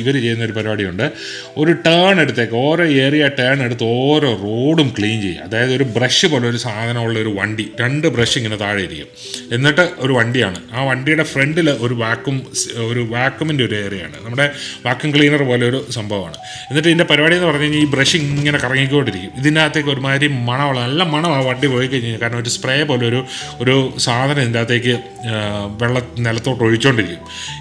ഇവർ ചെയ്യുന്ന ഒരു പരിപാടിയുണ്ട്. ഒരു ടേൺ എടുത്തേക്ക് ഓരോ ഏരിയ ടേൺ എടുത്ത് ഓരോ റോഡും ക്ലീൻ ചെയ്യുക. അതായത് ഒരു ബ്രഷ് പോലെ ഒരു സാധനമുള്ള ഒരു വണ്ടി രണ്ട് ബ്രഷ് ഇങ്ങനെ താഴെ ഇരിക്കും. എന്നിട്ട് ഒരു വണ്ടിയാണ്. ആ വണ്ടിയുടെ ഫ്രണ്ടിൽ ഒരു വാക്കും ഒരു വാക്കുമിന്റെ ഒരു ഏരിയയാണ് നമ്മുടെ വാക്വം ക്ലീനർ പോലെ ഒരു സംഭവമാണ്. എന്നിട്ട് ഇതിന്റെ പരിപാടി എന്ന് പറഞ്ഞു കഴിഞ്ഞാൽ ഈ ബ്രഷ് ഇങ്ങനെ കറങ്ങിക്കൊണ്ടിരിക്കും. ഇതിനകത്തേക്ക് ഒരുമാതിരി മണമുള്ള നല്ല മണം ആ വണ്ടി പോയി കഴിഞ്ഞ് കഴിഞ്ഞാൽ. കാരണം ഒരു സ്പ്രേ പോലെ ഒരു ഒരു സാധനം ഇതിന്റെ അകത്തേക്ക് വെള്ള നിലത്തോട്ട് ഒഴിച്ചുകൊണ്ടിരിക്കും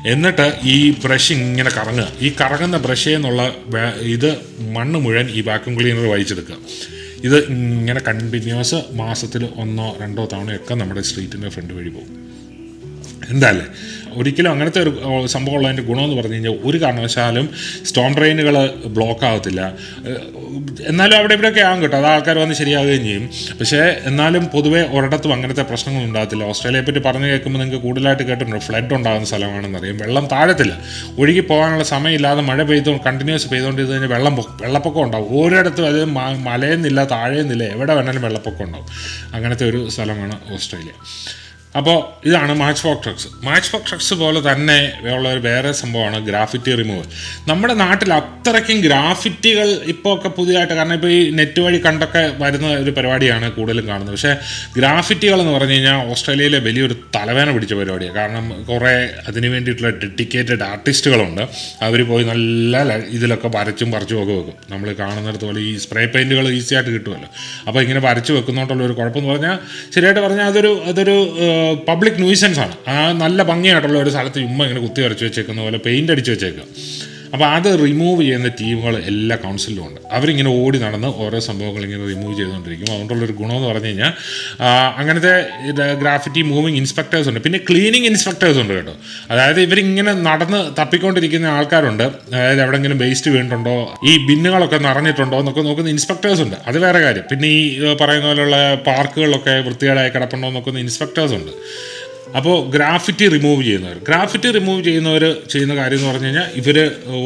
എന്നിട്ട് ഈ ബ്രഷ് ഇങ്ങനെ കറങ്ങുക. ഈ കറങ്ങുന്ന ബ്രഷിൽ നിന്നുള്ള ഇത് മണ്ണ് മുഴുവൻ ഈ വാക്യൂം ക്ലീനർ വായിച്ചെടുക്കുക ഇത് ഇങ്ങനെ കണ്ടിന്യൂസ് മാസത്തിൽ ഒന്നോ രണ്ടോ തവണയൊക്കെ നമ്മുടെ സ്ട്രീറ്റിന്റെ ഫ്രണ്ട് വഴി പോകും. എന്താല്ലേ? ഒരിക്കലും അങ്ങനത്തെ ഒരു സംഭവം ഉള്ളതിന്റെ ഗുണമെന്ന് പറഞ്ഞു കഴിഞ്ഞാൽ ഒരു കാരണവശാലും സ്റ്റോം ട്രെയിനുകൾ ബ്ലോക്ക് ആകത്തില്ല എന്നാലും അവിടെ ഇവിടെയൊക്കെ ആകും കേട്ടോ. അത് ആൾക്കാർ വന്ന് ശരിയാവുകയും ചെയ്യും. പക്ഷേ എന്നാലും പൊതുവേ ഒരിടത്തും അങ്ങനത്തെ പ്രശ്നങ്ങൾ ഉണ്ടാകത്തില്ല. ഓസ്ട്രേലിയയെ പറ്റി പറഞ്ഞു കേൾക്കുമ്പോൾ നിങ്ങൾക്ക് കൂടുതലായിട്ട് കേട്ടിട്ടുണ്ട്. ഫ്ലഡ് ഉണ്ടാകുന്ന സ്ഥലമാണെന്നറിയാം. വെള്ളം താഴത്തില്ല. ഒഴുകി പോകാനുള്ള സമയമില്ലാതെ മഴ പെയ്തു കണ്ടിന്യൂസ് പെയ്തുകൊണ്ട് കഴിഞ്ഞാൽ വെള്ളം വെള്ളപ്പൊക്കം ഉണ്ടാവും. ഓരോയിടത്തും അത് മലയെന്നില്ല താഴെയെന്നില്ല എവിടെ വേണമെങ്കിലും വെള്ളപ്പൊക്കം ഉണ്ടാവും. അങ്ങനത്തെ ഒരു സ്ഥലമാണ് ഓസ്ട്രേലിയ. അപ്പോൾ ഇതാണ് match fork trucks match fork trucks പോലെ തന്നെ ഉള്ള ഒരു വേറെ സംഭവമാണ് ഗ്രാഫിറ്റി റിമൂവൽ നമ്മുടെ നാട്ടിൽ അത്രയ്ക്കും ഗ്രാഫിറ്റികൾ ഇപ്പോൾ ഒക്കെ പുതിയതായിട്ട് കാരണം ഇപ്പോൾ ഈ നെറ്റ് വഴി കണ്ടൊക്കെ വരുന്ന ഒരു പരിപാടിയാണ് കൂടുതലും കാണുന്നത്. പക്ഷേ ഗ്രാഫിറ്റികൾ എന്ന് പറഞ്ഞു കഴിഞ്ഞാൽ ഓസ്ട്രേലിയയിലെ വലിയൊരു തലവേന പിടിച്ച പരിപാടിയാണ്. കാരണം കുറേ അതിന് വേണ്ടിയിട്ടുള്ള ഡെഡിക്കേറ്റഡ് ആർട്ടിസ്റ്റുകളുണ്ട് അവർ പോയി നല്ല ഇതിലൊക്കെ വരച്ചും പറിച്ചും ഒക്കെ വെക്കും. നമ്മൾ കാണുന്നിടത്ത് പോലെ ഈ സ്പ്രേ പെയിന്റുകൾ ഈസിയായിട്ട് കിട്ടുമല്ലോ. അപ്പോൾ ഇങ്ങനെ വരച്ച് വെക്കുന്നതുകൊണ്ടുള്ള ഒരു കുഴപ്പമെന്ന് പറഞ്ഞാൽ ശരിയായിട്ട് പറഞ്ഞാൽ അതൊരു അതൊരു പബ്ലിക് ന്യൂസൻസ് ആണ്. ആ നല്ല ഭംഗിയായിട്ടുള്ള ഒരു സ്ഥലത്ത് ചുമ്മാ ഇങ്ങനെ കുത്തി വരച്ച് വെച്ചേക്കുന്ന പോലെ പെയിന്റ് അടിച്ച് വെച്ചേക്കുക അപ്പോൾ അത് റിമൂവ് ചെയ്യുന്ന ടീമുകൾ എല്ലാ കൗൺസിലും ഉണ്ട്. അവരിങ്ങനെ ഓടി നടന്ന് ഓരോ സംഭവങ്ങൾ ഇങ്ങനെ റിമൂവ് ചെയ്തുകൊണ്ടിരിക്കും. അതുകൊണ്ടുള്ളൊരു ഗുണമെന്ന് പറഞ്ഞു കഴിഞ്ഞാൽ അങ്ങനത്തെ ഗ്രാഫിറ്റി മൂവിങ് ഇൻസ്പെക്ടേഴ്സ് ഉണ്ട്. പിന്നെ ക്ലീനിങ് ഇൻസ്പെക്ടേഴ്സ് ഉണ്ട് കേട്ടോ. അതായത് ഇവരിങ്ങനെ നടന്ന് തപ്പിക്കൊണ്ടിരിക്കുന്ന ആൾക്കാരുണ്ട്. അതായത് എവിടെങ്കിലും വേസ്റ്റ് വീണിട്ടുണ്ടോ ഈ ബിന്നുകളൊക്കെ നിറഞ്ഞിട്ടുണ്ടോ എന്നൊക്കെ നോക്കുന്ന ഇൻസ്പെക്ടേഴ്സ് ഉണ്ട്. അത് വേറെ കാര്യം. പിന്നെ ഈ പറയുന്ന പോലെയുള്ള പാർക്കുകളിലൊക്കെ വൃത്തികേടായി കിടപ്പുണ്ടോ എന്നൊക്കെ ഇൻസ്പെക്ടേഴ്സ് ഉണ്ട്. അപ്പോൾ ഗ്രാഫിറ്റി റിമൂവ് ചെയ്യുന്നവർ. ഗ്രാഫിറ്റി റിമൂവ് ചെയ്യുന്നവർ ചെയ്യുന്ന കാര്യം എന്ന് പറഞ്ഞു കഴിഞ്ഞാൽ ഇവർ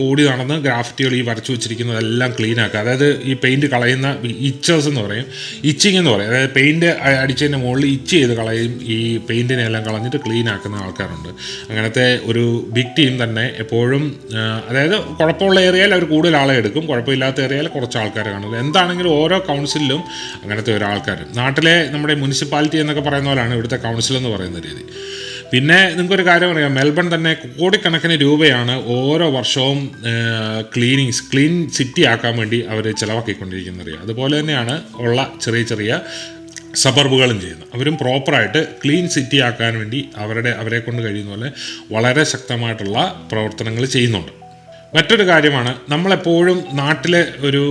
ഓടി നടന്ന് ഗ്രാഫിറ്റികൾ ഈ വരച്ചു വെച്ചിരിക്കുന്നതെല്ലാം ക്ലീൻ ആക്കുക. അതായത് ഈ പെയിന്റ് കളയുന്ന ഇച്ചേഴ്സ് എന്ന് പറയും. ഇച്ചിങ് എന്ന് പറയും. അതായത് പെയിന്റ് അടിച്ചതിന്റെ മുകളിൽ ഇച്ച് ചെയ്ത് കളയും ഈ പെയിന്റിനെ എല്ലാം കളഞ്ഞിട്ട് ക്ലീൻ ആക്കുന്ന ആൾക്കാരുണ്ട്. അങ്ങനത്തെ ഒരു ബിഗ് ടീം തന്നെ എപ്പോഴും അതായത് കുഴപ്പമുള്ള ഏരിയയിൽ അവർ കൂടുതൽ ആളെ എടുക്കും. കുഴപ്പമില്ലാത്ത ഏരിയയിൽ കുറച്ച് ആൾക്കാരെ കാണും. എന്താണെങ്കിലും ഓരോ കൗൺസിലിലും അങ്ങനത്തെ ഒരാൾക്കാർ നാട്ടിലെ നമ്മുടെ മുനിസിപ്പാലിറ്റി എന്നൊക്കെ പറയുന്ന പോലെയാണ് ഇവിടുത്തെ കൗൺസിൽ എന്ന് പറയുന്ന രീതി. പിന്നെ നിങ്ങൾക്കൊരു കാര്യം പറയാം. മെൽബൺ തന്നെ കോടിക്കണക്കിന് രൂപയാണ് ഓരോ വർഷവും ക്ലീനിങ്സ് ക്ലീൻ സിറ്റി ആക്കാൻ വേണ്ടി അവർ ചിലവാക്കിക്കൊണ്ടിരിക്കുന്നത്. അതുപോലെ തന്നെയാണ് ഉള്ള ചെറിയ ചെറിയ സബർബുകളും ചെയ്യുന്നു അവരും പ്രോപ്പറായിട്ട് ക്ലീൻ സിറ്റി ആക്കാൻ വേണ്ടി അവരുടെ അവരെ കൊണ്ട് കഴിയുന്ന പോലെ വളരെ ശക്തമായിട്ടുള്ള പ്രവർത്തനങ്ങൾ ചെയ്യുന്നുണ്ട്. മറ്റൊരു കാര്യമാണ് നമ്മളെപ്പോഴും നാട്ടിലെ ഒരു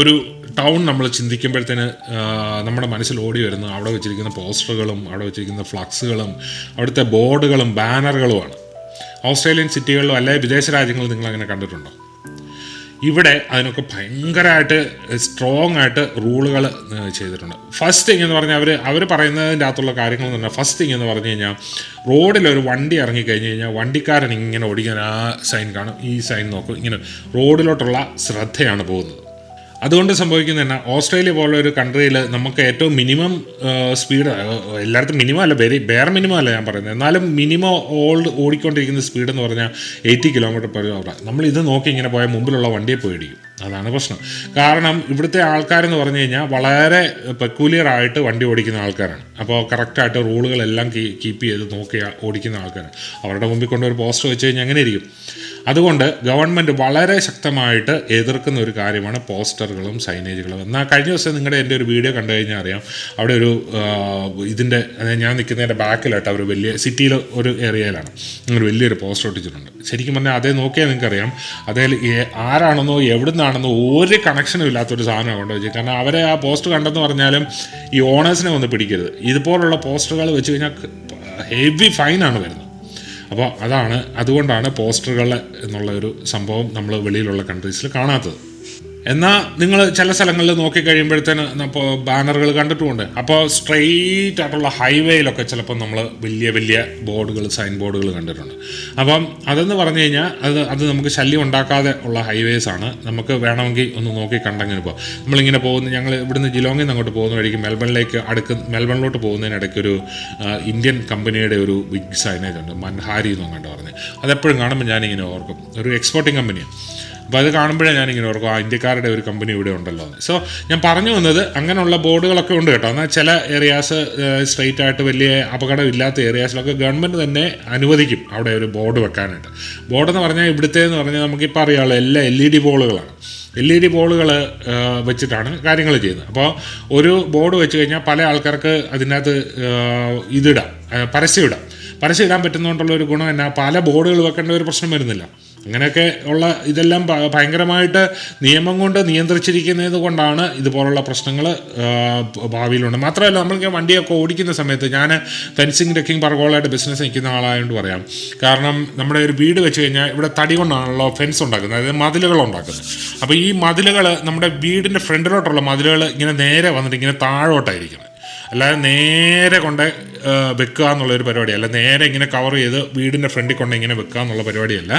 ഒരു ടൗൺ നമ്മൾ ചിന്തിക്കുമ്പോഴത്തേന് നമ്മുടെ മനസ്സിൽ ഓടി വരുന്ന അവിടെ വെച്ചിരിക്കുന്ന പോസ്റ്ററുകളും അവിടെ വെച്ചിരിക്കുന്ന ഫ്ലക്സുകളും അവിടുത്തെ ബോർഡുകളും ബാനറുകളുമാണ്. ഓസ്ട്രേലിയൻ സിറ്റികളിലോ അല്ലെ വിദേശ രാജ്യങ്ങളിൽ നിങ്ങൾ അങ്ങനെ കണ്ടിട്ടുണ്ടോ? ഇവിടെ അതിനൊക്കെ ഭയങ്കരമായിട്ട് സ്ട്രോങ് ആയിട്ട് റൂളുകൾ ചെയ്തിട്ടുണ്ട്. ഫസ്റ്റ് തിങ് എന്ന് പറഞ്ഞാൽ അവർ അവർ പറയുന്നതിന്റെ അകത്തുള്ള കാര്യങ്ങൾ എന്ന് പറഞ്ഞാൽ ഫസ്റ്റ് തിങ് എന്ന് പറഞ്ഞു കഴിഞ്ഞാൽ റോഡിൽ ഒരു വണ്ടി ഇറങ്ങി കഴിഞ്ഞ് കഴിഞ്ഞാൽ വണ്ടിക്കാരൻ ഇങ്ങനെ ഓടിക്കാൻ ആ സൈൻ കാണും ഈ സൈൻ നോക്കും. ഇങ്ങനെ റോഡിലോട്ടുള്ള ശ്രദ്ധയാണ് പോകുന്നത്. അതുകൊണ്ട് സംഭവിക്കുന്നത് തന്നെ ഓസ്ട്രേലിയ പോലുള്ള ഒരു കൺട്രിയിൽ നമുക്ക് ഏറ്റവും മിനിമം സ്പീഡ് എല്ലായിടത്തും മിനിമം അല്ല വെരി ബെയർ മിനിമം അല്ല ഞാൻ പറയുന്നത്. എന്നാലും മിനിമം ഓൾഡ് ഓടിക്കൊണ്ടിരിക്കുന്ന സ്പീഡ് എന്ന് പറഞ്ഞാൽ എയ്റ്റി കിലോമീറ്റർ പെർ അവർ നമ്മൾ ഇത് നോക്കി ഇങ്ങനെ പോയാൽ മുമ്പിലുള്ള വണ്ടിയെ പോയിടിക്കും അതാണ് പ്രശ്നം. കാരണം ഇവിടുത്തെ ആൾക്കാരെന്ന് പറഞ്ഞു കഴിഞ്ഞാൽ വളരെ പെക്കൂലിയർ ആയിട്ട് വണ്ടി ഓടിക്കുന്ന ആൾക്കാരാണ്. അപ്പോൾ കറക്റ്റായിട്ട് റൂളുകളെല്ലാം കീപ്പ് ചെയ്ത് നോക്കി ഓടിക്കുന്ന ആൾക്കാരാണ്. അവരുടെ മുമ്പിൽ കൊണ്ടൊരു പോസ്റ്റർ വെച്ച് കഴിഞ്ഞാൽ അങ്ങനെ ഇരിക്കും. അതുകൊണ്ട് ഗവൺമെന്റ് വളരെ ശക്തമായിട്ട് എതിർക്കുന്ന ഒരു കാര്യമാണ് പോസ്റ്ററുകളും സൈനേജുകളും. എന്നാൽ കഴിഞ്ഞ ദിവസം നിങ്ങളുടെ എന്റെ ഒരു വീഡിയോ കണ്ടു കഴിഞ്ഞാൽ അറിയാം. അവിടെ ഒരു ഇതിന്റെ ഞാൻ നിൽക്കുന്നതിന്റെ ബാക്കിലായിട്ട് അവർ വലിയ സിറ്റിയിലെ ഒരു ഏരിയയിലാണ്. അങ്ങനെ വലിയൊരു പോസ്റ്റർ ഒട്ടിച്ചിട്ടുണ്ട്. ശരിക്കും പറഞ്ഞാൽ അതേ നോക്കിയാൽ നിങ്ങൾക്കറിയാം അതിൽ ആരാണെന്നോ എവിടുന്നാണെന്നോ ഒരു കണക്ഷനും ഇല്ലാത്തൊരു സാധനം കൊണ്ട് വെച്ചു. കാരണം അവരെ ആ പോസ്റ്റ് കണ്ടെന്ന് പറഞ്ഞാലും ഈ ഓണേഴ്സിനെ ഒന്ന് പിടിക്കരുത്. ഇതുപോലുള്ള പോസ്റ്ററുകൾ വെച്ച് കഴിഞ്ഞാൽ ഹെവി ഫൈനാണ് വരുന്നത്. അപ്പോൾ അതാണ് അതുകൊണ്ടാണ് പോസ്റ്ററുകൾ എന്നുള്ള ഒരു സംഭവം നമ്മൾ വെളിയിലുള്ള കൺട്രീസിൽ കാണാത്തത്. എന്നാൽ നിങ്ങൾ ചില സ്ഥലങ്ങളിൽ നോക്കിക്കഴിയുമ്പോഴത്തേന് ഇപ്പോൾ ബാനറുകൾ കണ്ടിട്ടുമുണ്ട്. അപ്പോൾ സ്ട്രെയിറ്റ് ആയിട്ടുള്ള ഹൈവേയിലൊക്കെ ചിലപ്പോൾ നമ്മൾ വലിയ വലിയ ബോർഡുകൾ സൈൻ ബോർഡുകൾ കണ്ടിട്ടുണ്ട്. അപ്പം അതെന്ന് പറഞ്ഞു കഴിഞ്ഞാൽ അത് അത് നമുക്ക് ശല്യം ഉണ്ടാക്കാതെ ഉള്ള ഹൈവേസ് ആണ്. നമുക്ക് വേണമെങ്കിൽ ഒന്ന് നോക്കി കണ്ടെങ്കിൽ ഇപ്പോൾ നമ്മളിങ്ങനെ പോകുന്ന ഞങ്ങൾ ഇവിടുന്ന് ജിലോങ്ങിൽ നിന്ന് അങ്ങോട്ട് പോകുന്ന വഴിക്ക് മെൽബണിലേക്ക് അടുക്ക് മെൽബണിലോട്ട് പോകുന്നതിനിടയ്ക്ക് ഒരു ഇന്ത്യൻ കമ്പനിയുടെ ഒരു ബിഗ് സൈനേജ് ഉണ്ട്. മൻഹാരി എന്നും കണ്ടു പറഞ്ഞ്. അതെപ്പോഴും കാണുമ്പോൾ ഞാനിങ്ങനെ ഓർക്കും. ഒരു എക്സ്പോർട്ടിങ് കമ്പനിയാണ് അപ്പോൾ അത് കാണുമ്പോഴേ ഞാനിങ്ങനെ ഓർക്കും ആ ഇന്ത്യക്കാരുടെ ഒരു കമ്പനി ഇവിടെ ഉണ്ടല്ലോ സോ ഞാൻ പറഞ്ഞു വന്നത് അങ്ങനെയുള്ള ബോർഡുകളൊക്കെ ഉണ്ട് കേട്ടോ. എന്നാൽ ചില ഏരിയാസ് സ്ട്രെയിറ്റ് ആയിട്ട് വലിയ അപകടമില്ലാത്ത ഏരിയാസിലൊക്കെ ഗവൺമെന്റ് തന്നെ അനുവദിക്കും അവിടെ ഒരു ബോർഡ് വെക്കാനായിട്ട്. ബോർഡ് എന്ന് പറഞ്ഞാൽ ഇവിടുത്തെ എന്ന് പറഞ്ഞാൽ നമുക്കിപ്പോൾ അറിയാമല്ലോ എല്ലാ എൽ ഇ ഡി ബോളുകളാണ് എൽ ഇ ഡി ബോളുകൾ വെച്ചിട്ടാണ് കാര്യങ്ങൾ ചെയ്യുന്നത്. അപ്പോൾ ഒരു ബോർഡ് വെച്ച് കഴിഞ്ഞാൽ പല ആൾക്കാർക്ക് അതിനകത്ത് ഇതിടാം പരസ്യം ഇടാം. പരസ്യം ഇടാൻ പറ്റുന്നതുകൊണ്ടുള്ള ഒരു ഗുണം എന്നാ പല ബോർഡുകൾ വെക്കേണ്ട ഒരു പ്രശ്നം വരുന്നില്ല. അങ്ങനെയൊക്കെ ഉള്ള ഇതെല്ലാം ഭയങ്കരമായിട്ട് നിയമം കൊണ്ട് നിയന്ത്രിച്ചിരിക്കുന്നത് കൊണ്ടാണ് ഇതുപോലുള്ള പ്രശ്നങ്ങൾ ഭാവിയിലുണ്ട്. മാത്രമല്ല നമ്മളിങ്ങനെ വണ്ടിയൊക്കെ ഓടിക്കുന്ന സമയത്ത് ഞാൻ ഫെൻസിങ് ഡെക്കിങ് പറകോളായിട്ട് ബിസിനസ് നിൽക്കുന്ന ആളായതുകൊണ്ട് പറയാം. കാരണം നമ്മുടെ ഒരു വീട് വെച്ച് കഴിഞ്ഞാൽ ഇവിടെ തടി കൊണ്ടാണല്ലോ ഫെൻസ് ഉണ്ടാക്കുന്നത് അതായത് മതിലുകൾ ഉണ്ടാക്കുന്നത്. അപ്പോൾ ഈ മതിലുകൾ നമ്മുടെ വീടിന്റെ ഫ്രണ്ടിലോട്ടുള്ള മതിലുകൾ ഇങ്ങനെ നേരെ വന്നിട്ട് ഇങ്ങനെ താഴോട്ടായിരിക്കുന്നത് അല്ലാതെ നേരെ കൊണ്ട് വെക്കുക എന്നുള്ളൊരു പരിപാടിയല്ല. നേരെ ഇങ്ങനെ കവർ ചെയ്ത് വീടിന്റെ ഫ്രണ്ടിൽ കൊണ്ട് ഇങ്ങനെ വെക്കുക എന്നുള്ള പരിപാടിയല്ല.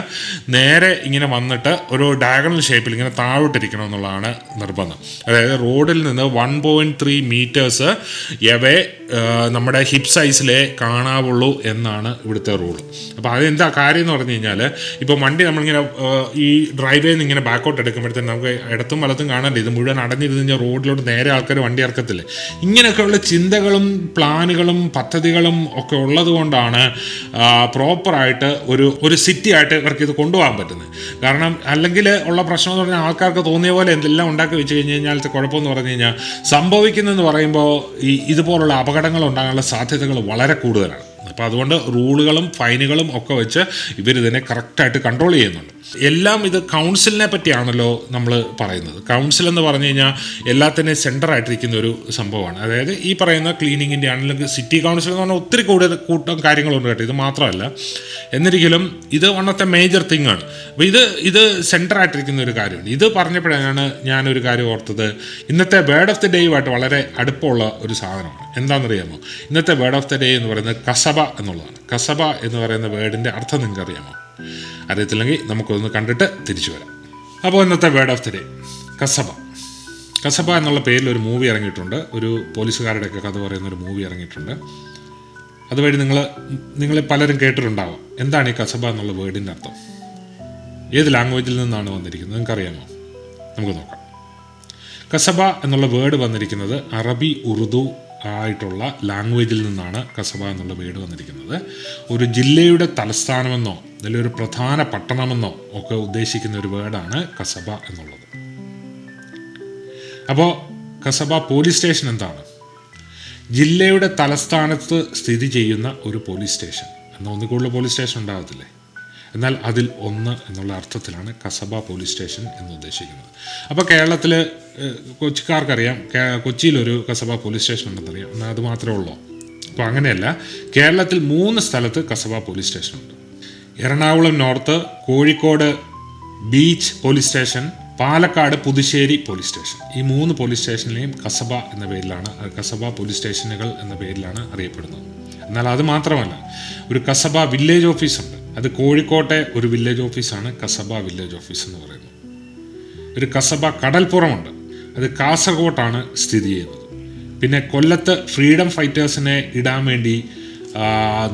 നേരെ ഇങ്ങനെ വന്നിട്ട് ഒരു ഡയഗണൽ ഷേപ്പിൽ ഇങ്ങനെ താഴോട്ടിരിക്കണം എന്നുള്ളതാണ് നിർബന്ധം. അതായത് റോഡിൽ നിന്ന് one point three metres away നമ്മുടെ ഹിപ് സൈസിലേ കാണാവുള്ളൂ എന്നാണ് ഇവിടുത്തെ റൂൾ അപ്പോൾ അതെന്താ കാര്യം എന്ന് പറഞ്ഞു കഴിഞ്ഞാൽ ഇപ്പോൾ വണ്ടി നമ്മളിങ്ങനെ ഈ ഡ്രൈവേയിൽ നിന്ന് ഇങ്ങനെ ബാക്കോട്ട് എടുക്കുമ്പോഴത്തേന് നമുക്ക് ഇടത്തും വലത്തും കാണണ്ടേ ഇത് മുഴുവൻ അടഞ്ഞിരുന്ന് കഴിഞ്ഞാൽ റോഡിലോട്ട് നേരെ ആൾക്കാർ വണ്ടി ഇറക്കത്തില്ലേ? ഇങ്ങനെയൊക്കെയുള്ള ചിന്തകളും പ്ലാനുകളും പദ്ധതികളും ഒക്കെ ഉള്ളതുകൊണ്ടാണ് പ്രോപ്പറായിട്ട് ഒരു ഒരു സിറ്റി ആയിട്ട് ഇവർക്ക് ഇത് കൊണ്ടുപോകാൻ പറ്റുന്നത്. കാരണം അല്ലെങ്കിൽ ഉള്ള പ്രശ്നം എന്ന് പറഞ്ഞാൽ ആൾക്കാർക്ക് തോന്നിയ പോലെ എന്തെല്ലാം ഉണ്ടാക്കി വെച്ച് കഴിഞ്ഞ് കഴിഞ്ഞാൽ കുഴപ്പമെന്ന് പറഞ്ഞു കഴിഞ്ഞാൽ സംഭവിക്കുന്നതെന്ന് പറയുമ്പോൾ ഈ ഇതുപോലുള്ള അപകടങ്ങൾ ഉണ്ടാകാനുള്ള സാധ്യതകൾ വളരെ കൂടുതലാണ്. അപ്പോൾ അതുകൊണ്ട് റൂളുകളും ഫൈനുകളും ഒക്കെ വെച്ച് ഇവരിതിനെ കറക്റ്റായിട്ട് കൺട്രോൾ ചെയ്യുന്നുണ്ട്. എല്ലാം ഇത് കൗൺസിലിനെ പറ്റിയാണല്ലോ നമ്മൾ പറയുന്നത്. കൗൺസിൽ എന്ന് പറഞ്ഞു കഴിഞ്ഞാൽ എല്ലാത്തിനെയും സെന്റർ ആയിട്ടിരിക്കുന്ന ഒരു സംഭവമാണ്. അതായത് ഈ പറയുന്ന ക്ലീനിങ്ങിന്റെ ആണെങ്കിലും സിറ്റി കൗൺസിൽ എന്ന് പറഞ്ഞാൽ ഒത്തിരി കൂടുതൽ കൂട്ടം കാര്യങ്ങളുണ്ട് കേട്ടോ. ഇത് മാത്രമല്ല എന്നിരിക്കലും ഇത് one of the major thing ആണ്. അപ്പോൾ ഇത് ഇത് സെന്റർ ആയിട്ടിരിക്കുന്ന ഒരു കാര്യമാണ്. ഇത് പറഞ്ഞപ്പോഴാണ് ഞാനൊരു കാര്യം ഓർത്തത്. ഇന്നത്തെ വേർഡ് ഓഫ് ദി ഡേയുമായിട്ട് വളരെ അടുപ്പമുള്ള ഒരു സാധനമാണ്. എന്താണെന്നറിയാമോ? ഇന്നത്തെ വേർഡ് ഓഫ് ദി ഡേ എന്ന് പറയുന്നത് കസബ എന്നുള്ളതാണ്. കസബ എന്ന് പറയുന്ന വേർഡിന്റെ അർത്ഥം നിങ്ങൾക്ക് അറിയാമോ അറിയത്തില്ലെങ്കിൽ നമുക്കൊന്ന് കണ്ടിട്ട് തിരിച്ചു വരാം. അപ്പോൾ ഇന്നത്തെ word of the day Kasaba. Kasaba എന്നുള്ള പേരിൽ ഒരു മൂവി ഇറങ്ങിയിട്ടുണ്ട്. ഒരു പോലീസുകാരുടെയൊക്കെ കഥ പറയുന്ന ഒരു മൂവി ഇറങ്ങിയിട്ടുണ്ട്. അതുവഴി നിങ്ങൾ നിങ്ങൾ പലരും കേട്ടിട്ടുണ്ടാവാം. എന്താണ് ഈ കസബ എന്നുള്ള വേർഡിന്റെ അർത്ഥം? ഏത് ലാംഗ്വേജിൽ നിന്നാണ് വന്നിരിക്കുന്നത്? നിങ്ങൾക്കറിയാമോ? നമുക്ക് നോക്കാം. കസബ എന്നുള്ള വേർഡ് വന്നിരിക്കുന്നത് അറബി ഉറുദു ആയിട്ടുള്ള ലാംഗ്വേജിൽ നിന്നാണ് കസബ എന്നുള്ള വേർഡ് വന്നിരിക്കുന്നത്. ഒരു ജില്ലയുടെ തലസ്ഥാനമെന്നോ ഒരു പ്രധാന പട്ടണമെന്നോ ഒക്കെ ഉദ്ദേശിക്കുന്ന ഒരു വേർഡാണ് കസബ എന്നുള്ളത്. അപ്പോൾ കസബ പോലീസ് സ്റ്റേഷൻ എന്താണ്? ജില്ലയുടെ തലസ്ഥാനത്ത് സ്ഥിതി ചെയ്യുന്ന ഒരു പോലീസ് സ്റ്റേഷൻ എന്നാൽ ഒന്നിൽ കൂടുതൽ പോലീസ് സ്റ്റേഷൻ ഉണ്ടാകത്തില്ലേ? എന്നാൽ അതിൽ ഒന്ന് എന്നുള്ള അർത്ഥത്തിലാണ് കസബ പോലീസ് സ്റ്റേഷൻ എന്ന് ഉദ്ദേശിക്കുന്നത്. അപ്പോൾ കേരളത്തിൽ കൊച്ചിക്കാർക്കറിയാം കൊച്ചിയിലൊരു കസബ പോലീസ് സ്റ്റേഷൻ ഉണ്ടെന്നറിയാം. എന്നാൽ അത് മാത്രമേ ഉള്ളൂ. അപ്പോൾ അങ്ങനെയല്ല കേരളത്തിൽ മൂന്ന് സ്ഥലത്ത് കസബ പോലീസ് സ്റ്റേഷൻ ഉണ്ട്. Ernakulam north Kozhikode beach police station Palakkad Puthussery police station. ഈ മൂന്ന് പോലീസ് സ്റ്റേഷനിലെയും കസബ എന്ന പേരിലാണ് കസബ പോലീസ് സ്റ്റേഷനുകൾ എന്ന പേരിലാണ് അറിയപ്പെടുന്നത്. എന്നാൽ അത് മാത്രമല്ല ഒരു കസബ വില്ലേജ് ഓഫീസുണ്ട് അത് കോഴിക്കോട്ടെ ഒരു വില്ലേജ് ഓഫീസാണ് കസബ വില്ലേജ് ഓഫീസ് എന്ന് പറയുന്നത്. ഒരു കസബ കടൽപ്പുറമുണ്ട്. അത് കാസർഗോട്ടാണ് സ്ഥിതി ചെയ്യുന്നത്. പിന്നെ കൊല്ലത്ത് ഫ്രീഡം ഫൈറ്റേഴ്സിനെ ഇടാൻ വേണ്ടി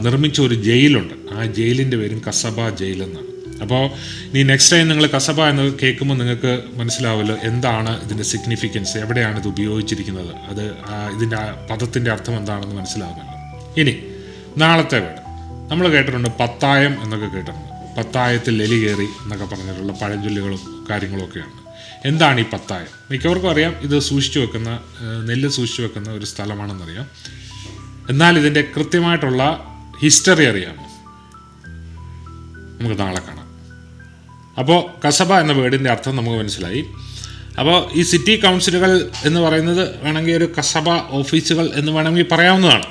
നിർമ്മിച്ച ഒരു ജയിലുണ്ട്. ആ ജയിലിന്റെ പേരും കസബ ജയിൽ എന്നാണ്. അപ്പോൾ ഇനി നെക്സ്റ്റ് ടൈം നിങ്ങൾ കസബ എന്ന് കേൾക്കുമ്പോൾ നിങ്ങൾക്ക് മനസ്സിലാവുമല്ലോ എന്താണ് ഇതിന്റെ സിഗ്നിഫിക്കൻസ് എവിടെയാണ് ഇത് ഉപയോഗിച്ചിരിക്കുന്നത് അത് ഇതിന്റെ പദത്തിന്റെ അർത്ഥം എന്താണെന്ന് മനസ്സിലാവുമല്ലോ ഇനി നാളത്തെ വേട് നമ്മൾ കേട്ടിട്ടുണ്ട് പത്തായം എന്നൊക്കെ കേട്ടിട്ടുണ്ട്. പത്തായത്തിൽ എലി കയറി എന്നൊക്കെ പറഞ്ഞിട്ടുള്ള പഴഞ്ചൊല്ലുകളും കാര്യങ്ങളും ഒക്കെയാണ് എന്താണ് ഈ പത്തായം? മിക്കവർക്കും അറിയാം ഇത് സൂക്ഷിച്ചു വെക്കുന്ന നെല്ല് സൂക്ഷിച്ചു വെക്കുന്ന ഒരു സ്ഥലമാണെന്നറിയാം. എന്നാൽ ഇതിന്റെ കൃത്യമായിട്ടുള്ള ഹിസ്റ്ററി അറിയാമോ? നമുക്ക് നാളെ കാണാം. അപ്പോൾ കസബ എന്ന വേർഡിന്റെ അർത്ഥം നമുക്ക് മനസ്സിലായി. അപ്പോൾ ഈ സിറ്റി കൗൺസിലുകൾ എന്ന് പറയുന്നത് വേണമെങ്കിൽ ഒരു കസബ ഓഫീസുകൾ എന്ന് വേണമെങ്കിൽ പറയാവുന്നതാണ്.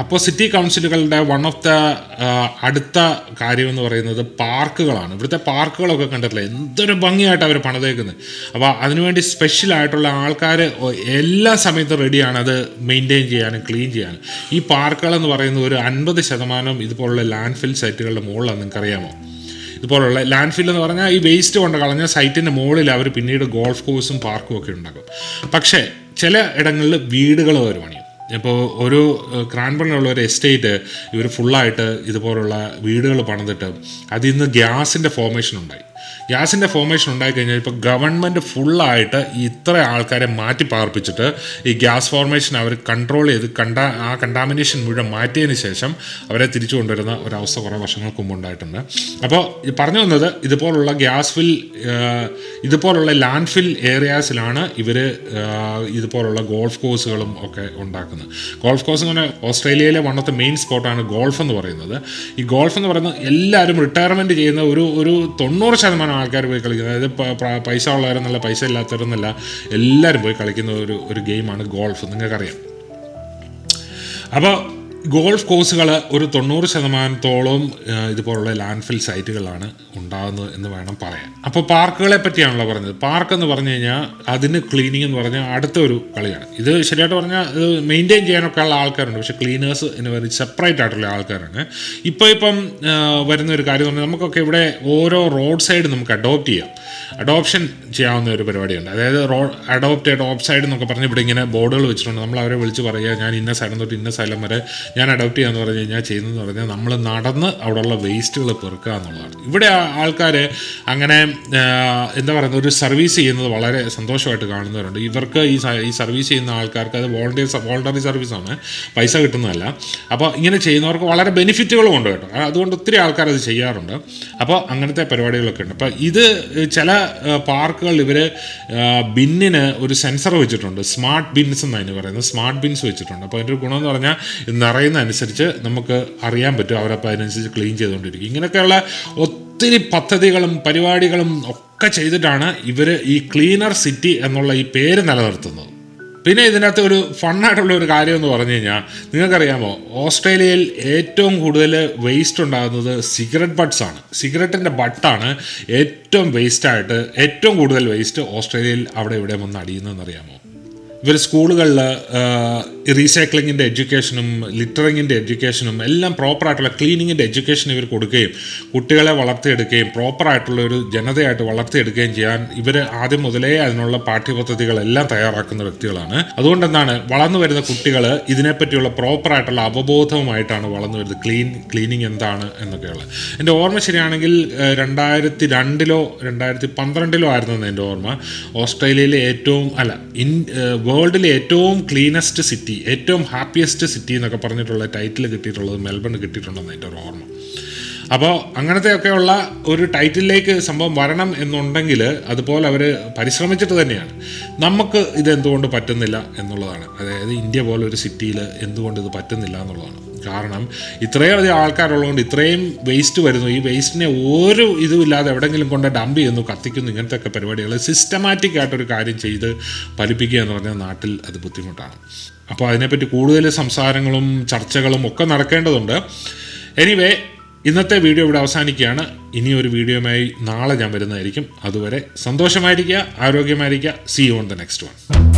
അപ്പോൾ സിറ്റി കൗൺസിലുകളുടെ വൺ ഓഫ് ദ അടുത്ത കാര്യം എന്ന് പറയുന്നത് പാർക്കുകളാണ്. ഇവിടുത്തെ പാർക്കുകളൊക്കെ കണ്ടിട്ടില്ല? എന്തൊരു ഭംഗിയായിട്ട് അവർ പണിതേക്കുന്നത് അപ്പോൾ അതിനുവേണ്ടി സ്പെഷ്യൽ ആയിട്ടുള്ള ആൾക്കാർ എല്ലാ സമയത്തും റെഡിയാണ് അത് മെയിന്റെയിൻ ചെയ്യാനും ക്ലീൻ ചെയ്യാനും. ഈ പാർക്കുകളെന്ന് പറയുന്നത് ഒരു അൻപത് ശതമാനം ഇതുപോലുള്ള ലാൻഡ് ഫിൽ സൈറ്റുകളുടെ മുകളിലാണ് നിങ്ങൾക്കറിയാമോ? ഇതുപോലുള്ള ലാൻഡ് ഫിൽ എന്ന് പറഞ്ഞാൽ ഈ വേസ്റ്റ് കൊണ്ട് കളഞ്ഞ സൈറ്റിന്റെ മുകളിൽ അവർ പിന്നീട് ഗോൾഫ് കോഴ്സും പാർക്കും ഒക്കെ ഉണ്ടാക്കും. പക്ഷേ ചില ഇടങ്ങളിൽ വീടുകൾ അവർ പണിയും. ഇപ്പോൾ ഒരു ക്രാൻബണിലുള്ള ഒരു എസ്റ്റേറ്റ് ഇവർ ഫുള്ളായിട്ട് ഇതുപോലുള്ള വീടുകൾ പണിതിട്ട് അതിൽ നിന്ന് ഗ്യാസിന്റെ ഫോർമേഷൻ ഉണ്ടായി. ഗ്യാസിന്റെ ഫോർമേഷൻ ഉണ്ടായി കഴിഞ്ഞാൽ ഇപ്പോൾ ഗവൺമെന്റ് ഫുള്ളായിട്ട് ഇത്ര ആൾക്കാരെ മാറ്റി പാർപ്പിച്ചിട്ട് ഈ ഗ്യാസ് ഫോർമേഷൻ അവർ കൺട്രോൾ ചെയ്ത് കണ്ട ആ കണ്ടാമിനേഷൻ മുഴുവൻ മാറ്റിയതിന് ശേഷം അവരെ തിരിച്ചു കൊണ്ടുവരുന്ന ഒരവസ്ഥ കുറേ വർഷങ്ങൾക്ക് മുമ്പ് ഉണ്ടായിട്ടുണ്ട്. അപ്പോൾ പറഞ്ഞു വന്നത് ഇതുപോലുള്ള ഗ്യാസ് ഫിൽ ഇതുപോലുള്ള ലാൻഡ് ഫിൽ ഏരിയാസിലാണ് ഇവർ ഇതുപോലുള്ള ഗോൾഫ് കോഴ്സുകളും ഒക്കെ ഉണ്ടാക്കുന്നത്. ഗോൾഫ് കോഴ്സ് എന്ന് പറഞ്ഞാൽ ഓസ്ട്രേലിയയിലെ വൺ ഓഫ് ദ മെയിൻ സ്പോട്ടാണ് ഗോൾഫ് എന്ന് പറയുന്നത്. ഈ ഗോൾഫ് എന്ന് പറയുന്നത് എല്ലാവരും റിട്ടയർമെന്റ് ചെയ്യുന്ന ഒരു ഒരു തൊണ്ണൂറ് ശതമാനം ആൾക്കാർ പോയി കളിക്കുന്നത് അതായത് പൈസ ഉള്ളവരെന്നല്ല പൈസ ഇല്ലാത്തവരെന്നല്ല എല്ലാവരും പോയി കളിക്കുന്ന ഒരു ഒരു ഗെയിമാണ് ഗോൾഫ് നിങ്ങൾക്കറിയാം. അപ്പോൾ ഗോൾഫ് കോഴ്സുകൾ ഒരു തൊണ്ണൂറ് ശതമാനത്തോളം ഇതുപോലുള്ള ലാൻഡ് ഫിൽ സൈറ്റുകളാണ് ഉണ്ടാകുന്നത് എന്ന് വേണം പറയാൻ. അപ്പോൾ പാർക്കുകളെ പറ്റിയാണല്ലോ പറഞ്ഞത്. പാർക്ക് എന്ന് പറഞ്ഞു കഴിഞ്ഞാൽ അതിന് ക്ലീനിങ് എന്ന് പറഞ്ഞാൽ അടുത്ത ഒരു കളിയാണ്. ഇത് ശരിയായിട്ട് പറഞ്ഞാൽ ഇത് മെയിന്റെയിൻ ചെയ്യാനൊക്കെ ഉള്ള ആൾക്കാരുണ്ട്. പക്ഷേ ക്ലീനേഴ്സ് എന്ന് പറയുന്നത് സെപ്പറേറ്റ് ആയിട്ടുള്ള ആൾക്കാരാണ്. ഇപ്പോൾ ഇപ്പം വരുന്ന ഒരു കാര്യം പറഞ്ഞാൽ നമുക്കൊക്കെ ഇവിടെ ഓരോ റോഡ് സൈഡ് നമുക്ക് അഡോപ്റ്റ് ചെയ്യാം. അഡോപ്ഷൻ ചെയ്യാവുന്ന ഒരു പരിപാടിയുണ്ട്. അതായത് റോ അഡോപ്റ്റഡ് ഓഫ് സൈഡ് എന്നൊക്കെ പറഞ്ഞ് ഇവിടെ ഇങ്ങനെ ബോർഡുകൾ വെച്ചിട്ടുണ്ട്. നമ്മൾ അവരെ വിളിച്ച് പറയുക ഞാൻ ഇന്ന സ്ഥലം തൊട്ട് ഇന്ന സ്ഥലം വരെ ഞാൻ അഡോപ്റ്റ് ചെയ്യാന്ന് പറഞ്ഞു കഴിഞ്ഞാൽ ചെയ്യുന്നതെന്ന് പറഞ്ഞാൽ നമ്മൾ നടന്ന് അവിടെയുള്ള വേസ്റ്റുകൾ പെറുക്കുക എന്നുള്ളതാണ്. ഇവിടെ ആൾക്കാർ അങ്ങനെ എന്താ പറയുന്നത് ഒരു സർവീസ് ചെയ്യുന്നത് വളരെ സന്തോഷമായിട്ട് കാണുന്നവരുണ്ട്. ഇവർക്ക് ഈ ഈ സർവീസ് ചെയ്യുന്ന ആൾക്കാർക്ക് അത് വോളണ്ടിയർ വോളണ്ടറി സർവീസാണ് പൈസ കിട്ടുന്നതല്ല. അപ്പോൾ ഇങ്ങനെ ചെയ്യുന്നവർക്ക് വളരെ ബെനിഫിറ്റുകളും ഉണ്ട് കേട്ടോ. അതുകൊണ്ട് ഒത്തിരി ആൾക്കാർ അത് ചെയ്യാറുണ്ട്. അപ്പോൾ അങ്ങനത്തെ പരിപാടികളൊക്കെ ഉണ്ട്. അപ്പോൾ ഇത് ചില പാർക്കുകൾ ഇവർ ബിന്നിന് ഒരു സെൻസർ വെച്ചിട്ടുണ്ട്. സ്മാർട്ട് ബിൻസ് എന്നാണ് അതിന് പറയുന്നത്. സ്മാർട്ട് ബിൻസ് വെച്ചിട്ടുണ്ട്. അപ്പോൾ അതിന്റെ ഒരു ഗുണം എന്ന് പറഞ്ഞാൽ ഇത് നിറയുന്ന അനുസരിച്ച് നമുക്ക് അറിയാൻ പറ്റും. അവരപ്പോൾ അതിനനുസരിച്ച് ക്ലീൻ ചെയ്തുകൊണ്ടിരിക്കും. ഇങ്ങനെയൊക്കെയുള്ള ഒത്തിരി പദ്ധതികളും പരിപാടികളും ഒക്കെ ചെയ്തിട്ടാണ് ഇവർ ഈ ക്ലീനർ സിറ്റി എന്നുള്ള ഈ പേര് നിലനിർത്തുന്നത്. പിന്നെ ഇതിനകത്ത് ഒരു ഫണ്ണായിട്ടുള്ള ഒരു കാര്യം എന്ന് പറഞ്ഞു കഴിഞ്ഞാൽ നിങ്ങൾക്കറിയാമോ ഓസ്ട്രേലിയയിൽ ഏറ്റവും കൂടുതൽ വേസ്റ്റ് ഉണ്ടാകുന്നത് സിഗരറ്റ് ബട്ട്സ് ആണ്. സിഗരറ്റിന്റെ ബട്ടാണ് ഏറ്റവും വേസ്റ്റായിട്ട് ഏറ്റവും കൂടുതൽ വേസ്റ്റ് ഓസ്ട്രേലിയയിൽ അവിടെ ഇവിടെ വന്ന് അടിയുന്നതെന്ന് അറിയാമോ? ഇവർ സ്കൂളുകളിൽ റീസൈക്ലിങ്ങിന്റെ എഡ്യൂക്കേഷനും ലിറ്ററിങ്ങിന്റെ എഡ്യൂക്കേഷനും എല്ലാം പ്രോപ്പറായിട്ടുള്ള ക്ലീനിങ്ങിന്റെ എഡ്യൂക്കേഷൻ ഇവർ കൊടുക്കുകയും കുട്ടികളെ വളർത്തിയെടുക്കുകയും പ്രോപ്പറായിട്ടുള്ള ഒരു ജനതയായിട്ട് വളർത്തിയെടുക്കുകയും ചെയ്യാൻ ഇവർ ആദ്യം മുതലേ അതിനുള്ള പാഠ്യപദ്ധതികളെല്ലാം തയ്യാറാക്കുന്ന വ്യക്തികളാണ്. അതുകൊണ്ട് എന്താണ് വളർന്നു വരുന്ന കുട്ടികൾ ഇതിനെപ്പറ്റിയുള്ള പ്രോപ്പറായിട്ടുള്ള അവബോധവുമായിട്ടാണ് വളർന്നു വരുന്നത്. ക്ലീൻ ക്ലീനിങ് എന്താണ് എന്നൊക്കെയുള്ള. എന്റെ ഓർമ്മ ശരിയാണെങ്കിൽ രണ്ടായിരത്തി രണ്ടിലോ രണ്ടായിരത്തി പന്ത്രണ്ടിലോ ആയിരുന്നു എന്റെ ഓർമ്മ. ഓസ്ട്രേലിയയിലെ ഏറ്റവും അല്ല ഇൻ വേൾഡിലെ ഏറ്റവും ക്ലീനസ്റ്റ് സിറ്റി ഏറ്റവും ഹാപ്പിയസ്റ്റ് സിറ്റി എന്നൊക്കെ പറഞ്ഞിട്ടുള്ള ടൈറ്റിൽ കിട്ടിയിട്ടുള്ളത് മെൽബൺ കിട്ടിയിട്ടുണ്ടെന്ന് എന്റെ ഒരു ഓർമ്മ. അപ്പോൾ അങ്ങനത്തെയൊക്കെയുള്ള ഒരു ടൈറ്റിലേക്ക് സംഭവം വരണം എന്നുണ്ടെങ്കിൽ അതുപോലെ അവർ പരിശ്രമിച്ചിട്ട് തന്നെയാണ്. നമുക്ക് ഇത് എന്തുകൊണ്ട് പറ്റുന്നില്ല എന്നുള്ളതാണ്. അതായത് ഇന്ത്യ പോലെ ഒരു സിറ്റിയിൽ എന്തുകൊണ്ട് ഇത് പറ്റുന്നില്ല എന്നുള്ളതാണ്. കാരണം ഇത്രയും അധികം ആൾക്കാരുള്ളതുകൊണ്ട് ഇത്രയും വേസ്റ്റ് വരുന്നു. ഈ വേസ്റ്റിനെ ഒരു ഇതുമില്ലാതെ എവിടെയെങ്കിലും കൊണ്ട് ഡംപ് ചെയ്യുന്നു കത്തിക്കുന്നു ഇങ്ങനത്തെയൊക്കെ പരിപാടികൾ സിസ്റ്റമാറ്റിക് ആയിട്ടൊരു കാര്യം ചെയ്ത് ഫലിപ്പിക്കുക എന്ന് പറഞ്ഞാൽ നാട്ടിൽ അത് ബുദ്ധിമുട്ടാണ്. അപ്പോൾ അതിനെപ്പറ്റി കൂടുതൽ സംസാരങ്ങളും ചർച്ചകളും ഒക്കെ നടക്കേണ്ടതുണ്ട്. എനിവേ ഇന്നത്തെ വീഡിയോ ഇവിടെ അവസാനിക്കുകയാണ്. ഇനി ഒരു വീഡിയോയുമായി നാളെ ഞാൻ വരുന്നതായിരിക്കും. അതുവരെ സന്തോഷമായിരിക്കുക ആരോഗ്യമായിരിക്കുക. See on the next one